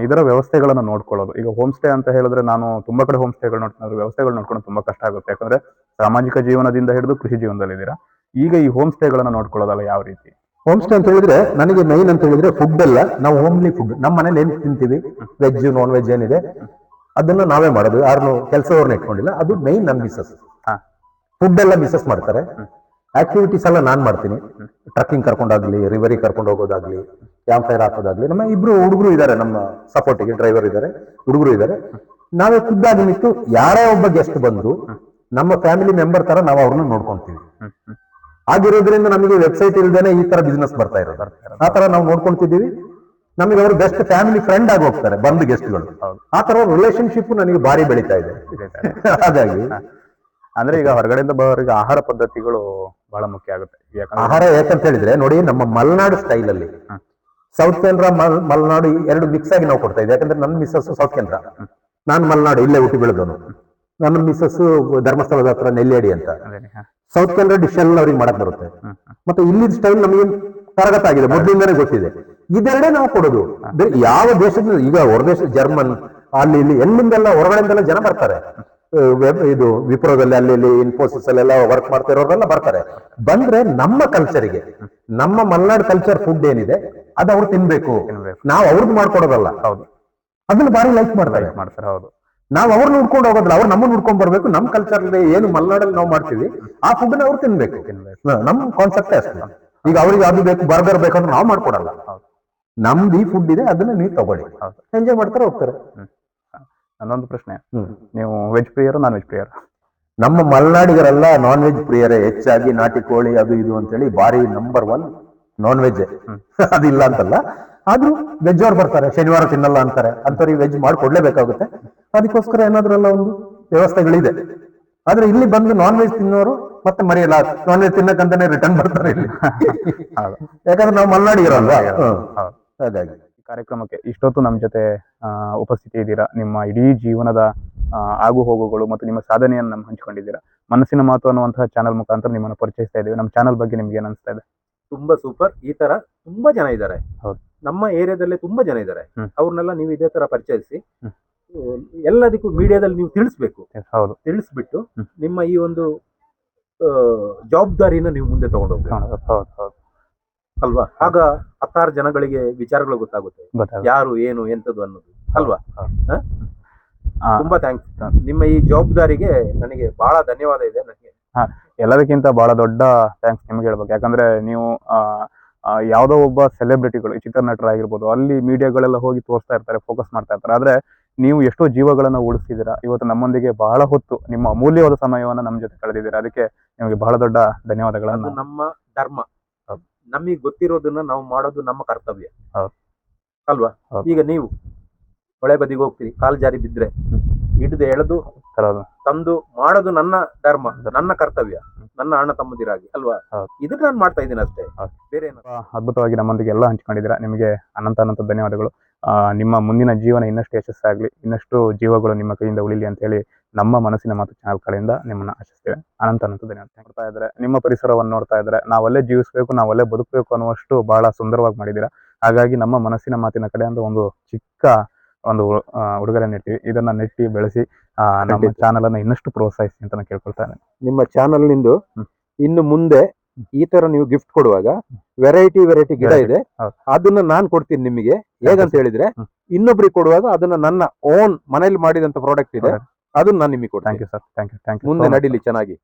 ಇದರ ವ್ಯವಸ್ಥೆಗಳನ್ನು ನೋಡ್ಕೊಳ್ಳೋದು. ಈಗ ಹೋಮ್ ಸ್ಟೇ ಅಂತ ಹೇಳಿದ್ರೆ ನಾನು ತುಂಬಾ ಕಡೆ ಹೋಮ್ ಸ್ಟೇಗಳು ಅದ್ರ ವ್ಯವಸ್ಥೆಗಳು ನೋಡ್ಕೊಂಡು ತುಂಬಾ ಕಷ್ಟ ಆಗುತ್ತೆ. ಯಾಕಂದ್ರೆ ಸಾಮಾಜಿಕ ಜೀವನದಿಂದ ಹಿಡಿದು ಕೃಷಿ ಜೀವನದಲ್ಲಿದ್ದೀರಾ ಈಗ ಈ ಹೋಮ್ ಸ್ಟೇಗಳನ್ನು ನೋಡ್ಕೊಳ್ಳೋದಲ್ಲ ಯಾವ ರೀತಿ? ಹೋಮ್ ಸ್ಟೇ ಅಂತ ಹೇಳಿದ್ರೆ ನನಗೆ ಮೈನ್ ಅಂತ ಹೇಳಿದ್ರೆ ಫುಡ್ ಅಲ್ಲ. ನಾವು ಹೋಮ್ಲಿ ಫುಡ್ ನಮ್ಮ ಮನೇಲಿ ಏನ್ ತಿಂತೀವಿ? ವೆಜ್ ನಾನ್ ವೆಜ್ ಏನಿದೆ. ಅದನ್ನ ನಾವೇ ಮಾಡೋದು. ಯಾರನ್ನು ಕೆಲಸದವ್ರನ್ನ ಇಟ್ಕೊಂಡಿಲ್ಲ. ಅದು ಮೈನ್ ನನ್ ಮಿಸಸ್. ಫುಡ್ ಎಲ್ಲ ಮಿಸಸ್ ಮಾಡ್ತಾರೆ. ಆಕ್ಟಿವಿಟೀಸ್ ಎಲ್ಲ ನಾನ್ ಮಾಡ್ತೀನಿ. ಟ್ರಕ್ಕಿಂಗ್ ಕರ್ಕೊಂಡಾಗ್ಲಿ ರಿವರಿ ಕರ್ಕೊಂಡು ಹೋಗೋದಾಗ್ಲಿ ಕ್ಯಾಂಪ್ ಫೈರ್ ಹಾಕೋದಾಗ್ಲಿ ನಮ್ಮ ಇಬ್ರು ಹುಡುಗರು ಇದಾರೆ ನಮ್ಮ ಸಪೋರ್ಟಿಗೆ ಡ್ರೈವರ್ ಇದಾರೆ ಹುಡುಗರು ಇದಾರೆ. ನಾವೇ ಖುದ್ದಾಗಿ ನಿಂತು ಯಾರೇ ಒಬ್ಬ ಗೆಸ್ಟ್ ಬಂದ್ರು ನಮ್ಮ ಫ್ಯಾಮಿಲಿ ಮೆಂಬರ್ ತರ ನಾವು ಅವ್ರನ್ನ ನೋಡ್ಕೊಂತೀವಿ. ಆಗಿರೋದ್ರಿಂದ ನಮಗೆ ವೆಬ್ಸೈಟ್ ಇಲ್ದೇನೆ ಈ ತರ ಬಿಸ್ನೆಸ್ ಬರ್ತಾ ಇರೋದು. ಆ ತರ ನಾವು ನೋಡ್ಕೊಂತಿದೀವಿ ನಮಗೆ ಅವರು ಬೆಸ್ಟ್ ಫ್ಯಾಮಿಲಿ ಫ್ರೆಂಡ್ ಆಗಿ ಹೋಗ್ತಾರೆ ಬಂದು ಗೆಸ್ಟ್ಗಳು. ಆ ತರ ರಿಲೇಶನ್ಶಿಪ್ ನನಗೆ ಭಾರಿ ಬೆಳೀತಾ ಇದೆ. ಹಾಗಾಗಿ. ಅಂದ್ರೆ ಈಗ ಹೊರಗಡೆಯಿಂದ ಬರೋರಿಗೆ ಆಹಾರ ಪದ್ಧತಿಗಳು ಬಹಳ ಮುಖ್ಯ ಆಗುತ್ತೆ. ಆಹಾರ ಯಾಕಂತ ಹೇಳಿದ್ರೆ ನೋಡಿ ನಮ್ಮ ಮಲೆನಾಡು ಸ್ಟೈಲ್ ಅಲ್ಲಿ ಸೌತ್ ಕೇಂದ್ರ ಮಲ್- ಮಲೆನಾಡು ಎರಡು ಮಿಕ್ಸ್ ಆಗಿ ನಾವು ಕೊಡ್ತಾ ಇದ್ದೀವಿ. ಯಾಕಂದ್ರೆ ನನ್ನ ಮಿಸ್ಸಸ್ ಸೌತ್ ಕೇಂದ್ರ ನಾನು ಮಲೆನಾಡು ಇಲ್ಲೇ ಹುಟ್ಟಿ ಬೆಳೆದವನು. ನನ್ನ ಮಿಸ್ಸಸ್ ಧರ್ಮಸ್ಥಳದ ಹತ್ರ ನೆಲ್ಲೇಡಿ ಅಂತ. ಸೌತ್ ಕೇಂದ್ರ ಡಿಶ್ ಎಲ್ಲ ಅವ್ರಿಗೆ ಮಾಡಕ್ ಬರುತ್ತೆ. ಮತ್ತೆ ಇಲ್ಲಿ ಸ್ಟೈಲ್ ನಮಗೆ ಕರಗತ ಆಗಿದೆ ಮೊದಲಿಂದನೇ ಗೊತ್ತಿದೆ. ಇದೆರಡೇ ನಾವು ಕೊಡೋದು. ಬೇರೆ ಯಾವ ದೇಶದಿಂದ ಈಗ ಹೊರದೇಶ ಜರ್ಮನ್ ಅಲ್ಲಿ ಇಲ್ಲಿ ಎಲ್ಲಿಂದೆಲ್ಲ ಹೊರಗಡೆಯಿಂದೆಲ್ಲ ಜನ ಬರ್ತಾರೆ. ಇದು ವಿಪ್ರೋದಲ್ಲಿ ಅಲ್ಲಿ ಇಲ್ಲಿ ಇನ್ಫೋಸಿಸ್ ಅಲ್ಲೆಲ್ಲ ವರ್ಕ್ ಮಾಡ್ತಾ ಇರೋರೆಲ್ಲ ಬರ್ತಾರೆ. ಬಂದ್ರೆ ನಮ್ಮ ಕಲ್ಚರಿಗೆ ನಮ್ಮ ಮಲ್ನಾಡ್ ಕಲ್ಚರ್ ಫುಡ್ ಏನಿದೆ ಅದು ಅವ್ರು ತಿನ್ಬೇಕು. ನಾವು ಅವ್ರದ್ದು ಮಾಡ್ಕೊಡೋದಲ್ಲ. ಹೌದು. ಅದನ್ನ ಬಾರಿ ಲೈಕ್ ಮಾಡ್ತಾರೆ. ಮಾಡ್ತಾರೆ ಹೌದು. ನಾವು ಅವ್ರನ್ನ ಹುಡ್ಕೊಂಡು ಹೋಗೋದಿಲ್ಲ ಅವ್ರು ನಮ್ಮನ್ನ ಹುಡ್ಕೊಂಡ್ ಬರ್ಬೇಕು ನಮ್ಮ ಕಲ್ಚರ್ ಏನು ಮಲೆನಾಡಲ್ಲಿ ನಾವು ಮಾಡ್ತೀವಿ ಆ ಫುಡ್ ಅವ್ರು ತಿನ್ಬೇಕು. ನಮ್ ಕಾನ್ಸೆಪ್ಟೇ ಅಷ್ಟೇ. ಈಗ ಅವ್ರಿಗೆ ಅದು ಬೇಕು ಬರ್ಗರ್ ಬೇಕಂದ್ರೆ ನಾವು ಮಾಡ್ಕೊಡಲ್ಲ. ನಮ್ದು ಈ ಫುಡ್ ಇದೆ ಅದನ್ನ ನೀವು ತಗೊಳ್ಳಿ. ಹೌದು. ಎಂಜಾಯ್ ಮಾಡ್ತಾರೆ ಹೋಗ್ತಾರೆ. ನನ್ನೊಂದು ಪ್ರಶ್ನೆ. ನೀವು ವೆಜ್ ಪ್ರಿಯರು ನಾನ್ ವೆಜ್ ಪ್ರಿಯರು? ನಮ್ಮ ಮಲೆನಾಡಿಗರೆಲ್ಲ ನಾನ್ ವೆಜ್ ಪ್ರಿಯರೇ ಹೆಚ್ಚಾಗಿ ನಾಟಿ ಕೋಳಿ ಅದು ಇದು ಅಂತೇಳಿ ಬಾರಿ ನಂಬರ್ ಒನ್ ನಾನ್ ವೆಜ್ ಅದಿಲ್ಲ ಅಂತಲ್ಲ. ಆದ್ರೂ ವೆಜ್ ಅವ್ರು ಬರ್ತಾರೆ ಶನಿವಾರ ತಿನ್ನಲ್ಲ ಅಂತಾರೆ. ಅಂತವ್ರಿಗೆ ವೆಜ್ ಮಾಡ್ಕೊಡ್ಲೇಬೇಕಾಗುತ್ತೆ. ಅದಕ್ಕೋಸ್ಕರ ಏನಾದ್ರೆಲ್ಲ ಒಂದು ವ್ಯವಸ್ಥೆಗಳಿದೆ. ಆದ್ರೆ ಇಲ್ಲಿ ಬಂದು ನಾನ್ ವೆಜ್ ತಿನ್ನೋರು ಮತ್ತೆ ಮರೆಯಲ್ಲ. ನಾನ್ ವೆಜ್ ತಿನ್ನಕ್ಕಂತಾನೆ ರಿಟರ್ನ್ ಬರ್ತಾರೆ ಇಲ್ಲಿ. ಹೌದು. ಯಾಕಂದ್ರೆ ನಾವು ಮಲೆನಾಡಿಗರಲ್ವಾ. ಹೌದು. ಹಾಗಾಗಿ ಈ ಕಾರ್ಯಕ್ರಮಕ್ಕೆ ಇಷ್ಟೊತ್ತು ನಮ್ಮ ಜೊತೆ ಉಪಸ್ಥಿತಿ ಇದ್ದೀರಾ? ನಿಮ್ಮ ಇಡೀ ಜೀವನದ ಆಗು ಹೋಗುಗಳು ಮತ್ತು ನಿಮ್ಮ ಸಾಧನೆಯನ್ನು ನಮ್ಮ ಹಂಚಿಕೊಂಡಿದ್ದೀರಾ? ಮನಸ್ಸಿನ ಮಾತು ಅನ್ನುವಂತಹ ಚಾನಲ್ ಮುಖಾಂತರ ನಿಮ್ಮನ್ನು ಪರಿಚಯಿಸ್ತಾ ಇದ್ದೀವಿ. ನಮ್ಮ ಚಾನಲ್ ಬಗ್ಗೆ ನಿಮ್ಗೆ ಏನ್ ಅನಿಸ್ತಾ ಇದೆ? ತುಂಬಾ ಸೂಪರ್. ಈ ತರ ತುಂಬಾ ಜನ ಇದ್ದಾರೆ. ಹೌದು. ನಮ್ಮ ಏರಿಯಾದಲ್ಲೇ ತುಂಬಾ ಜನ ಇದ್ದಾರೆ. ಅವ್ರನ್ನೆಲ್ಲ ನೀವು ಇದೇ ತರ ಪರಿಚಯಿಸಿ. ಎಲ್ಲದಕ್ಕೂ ಮೀಡಿಯಾದಲ್ಲಿ ನೀವು ತಿಳಿಸ್ಬೇಕು. ಹೌದು. ತಿಳಿಸ್ಬಿಟ್ಟು ನಿಮ್ಮ ಈ ಒಂದು ಜವಾಬ್ದಾರಿನ ನೀವು ಮುಂದೆ ತಗೊಂಡೋಗ್ಬೇಕು. ಹೌದು ಹೌದು ಹೌದು. ಅಲ್ವಾ? ಆಗ ಹತ್ತಾರು ಜನಗಳಿಗೆ ವಿಚಾರಗಳು ಗೊತ್ತಾಗುತ್ತೆ. ಗೊತ್ತಾಗುತ್ತೆ. ಯಾರು ಏನು ಎಂತದ್ದು ಅನ್ನೋದು. ಅಲ್ವಾ? ಹ? ಆ, ತುಂಬಾ ಥ್ಯಾಂಕ್ಸ್ ನಿಮ್ಮ ಈ ಜವಾಬ್ದಾರಿಗೆ ನನಗೆ ಬಹಳ ಧನ್ಯವಾದ ಇದೆ ನನಗೆ. ಎಲ್ಲದಕ್ಕಿಂತ ಬಹಳ ದೊಡ್ಡ ಥ್ಯಾಂಕ್ಸ್ ನಿಮ್ಗೆ ಹೇಳ್ಬೇಕು. ಯಾಕಂದ್ರೆ ನೀವು ಆ, ಆ, ಯಾವುದೋ ಒಬ್ಬ ಸೆಲೆಬ್ರಿಟಿಗಳು ಚಿತ್ರನಟರಾಗಿರ್ಬೋದು ಅಲ್ಲಿ ಮೀಡಿಯಾಗಳೆಲ್ಲ ಹೋಗಿ ತೋರಿಸ್ತಾ ಇರ್ತಾರೆ ಫೋಕಸ್ ಮಾಡ್ತಾ ಇರ್ತಾರೆ. ಆದ್ರೆ ನೀವು ಎಷ್ಟೋ ಜೀವಗಳನ್ನ ಉಳಿಸಿದೀರಾ ಇವತ್ತು ನಮ್ಮೊಂದಿಗೆ ಬಹಳ ಹೊತ್ತು ನಿಮ್ಮ ಅಮೂಲ್ಯವಾದ ಸಮಯವನ್ನು ನಮ್ಮ ಜೊತೆ ಕಳೆದಿದ್ದೀರಾ. ಅದಕ್ಕೆ ನಿಮಗೆ ಬಹಳ ದೊಡ್ಡ ಅದು ಧನ್ಯವಾದಗಳನ್ನ ನಮ್ಮ ಧರ್ಮ. ನಮಗೆ ಗೊತ್ತಿರೋದನ್ನ ನಾವು ಮಾಡೋದು ನಮ್ಮ ಕರ್ತವ್ಯ. ಹೌದು. ಅಲ್ವಾ? ಹೌದು. ಈಗ ನೀವು ಹೊಳೆ ಬದಿಗೆ ಹೋಗ್ತೀರಿ ಕಾಲ್ ಜಾರಿ ಬಿದ್ರೆ ಹಿಡಿದು ಎಳೆದು ತರೋದು. ತಂದು ಮಾಡೋದು ನನ್ನ ಧರ್ಮ ನನ್ನ ಕರ್ತವ್ಯ ನನ್ನ ಅಣ್ಣ ತಮ್ಮದಿರಾಗಿ ಅಲ್ವಾ? ಹೌದು. ಇದನ್ನ ನಾನು ಮಾಡ್ತಾ ಇದ್ದೀನಿ ಅಷ್ಟೇ. ಹೌದು. ಬೇರೆ ತುಂಬಾ ಅದ್ಭುತವಾಗಿ ನಮ್ಮೊಂದಿಗೆ ಎಲ್ಲ ಹಂಚಿಕೊಂಡಿದ್ದೀರಾ. ನಿಮಗೆ ಅನಂತ ಅನಂತ ಧನ್ಯವಾದಗಳು. ಆ, ನಿಮ್ಮ ಮುಂದಿನ ಜೀವನ ಇನ್ನಷ್ಟು ಯಶಸ್ಸಾಗಲಿ ಇನ್ನಷ್ಟು ಜೀವಗಳು ನಿಮ್ಮ ಕೈಯಿಂದ ಉಳಿಲಿ ಅಂತ ಹೇಳಿ ನಮ್ಮ ಮನಸ್ಸಿನ ಮಾತು ಚಾನಲ್ ಕಡೆಯಿಂದ ನಿಮ್ಮನ್ನ ಆಶಿಸ್ತೇವೆ. ಅನಂತ ಅನಂತ ಧನ್ಯವಾದ ನೋಡ್ತಾ ಇದ್ರೆ ನಿಮ್ಮ ಪರಿಸರವನ್ನು ನೋಡ್ತಾ ಇದ್ರೆ ನಾವಲ್ಲೇ ಜೀವಿಸಬೇಕು ನಾವಲ್ಲೇ ಬದುಕಬೇಕು ಅನ್ನುವಷ್ಟು ಬಹಳ ಸುಂದರವಾಗಿ ಮಾಡಿದ್ದೀರಾ. ಹಾಗಾಗಿ ನಮ್ಮ ಮನಸ್ಸಿನ ಮಾತಿನ ಕಡೆಯಿಂದ ಒಂದು ಚಿಕ್ಕ ಒಂದು ಉಡುಗೊರೆ ನೆಟ್ಟಿವಿ ಇದನ್ನ ನೆಟ್ಟಿ ಬೆಳೆಸಿ ನಮ್ಮ. ಚಾನಲ್ ಅನ್ನ ಇನ್ನಷ್ಟು ಪ್ರೋತ್ಸಾಹಿಸಿ ಅಂತ ನಾನು ಕೇಳ್ಕೊಳ್ತಾ ಇದ್ದೇನೆ. ನಿಮ್ಮ ಚಾನಲ್ ನಿಂದು ಇನ್ನು ಮುಂದೆ ಈ ತರ ನೀವು ಗಿಫ್ಟ್ ಕೊಡುವಾಗ ವೆರೈಟಿ ವೆರೈಟಿ ಗಿಡ ಇದೆ. ಅದನ್ನ ನಾನ್ ಕೊಡ್ತೀನಿ ನಿಮಗೆ. ಹೇಗಂತ ಹೇಳಿದ್ರೆ. ಇನ್ನೊಬ್ರಿಗೆ ಕೊಡುವಾಗ ಅದನ್ನ ನನ್ನ ಓನ್ ಮನೇಲಿ ಮಾಡಿದಂತ ಪ್ರಾಡಕ್ಟ್ ಇದೆ. ಅದನ್ನ ನಾನು ನಿಮಗೆ ಕೊಡ್ತೀನಿ. Thank you sir thank you thank you ಮುಂದೆ ನಡೀಲಿ ಚೆನ್ನಾಗಿ.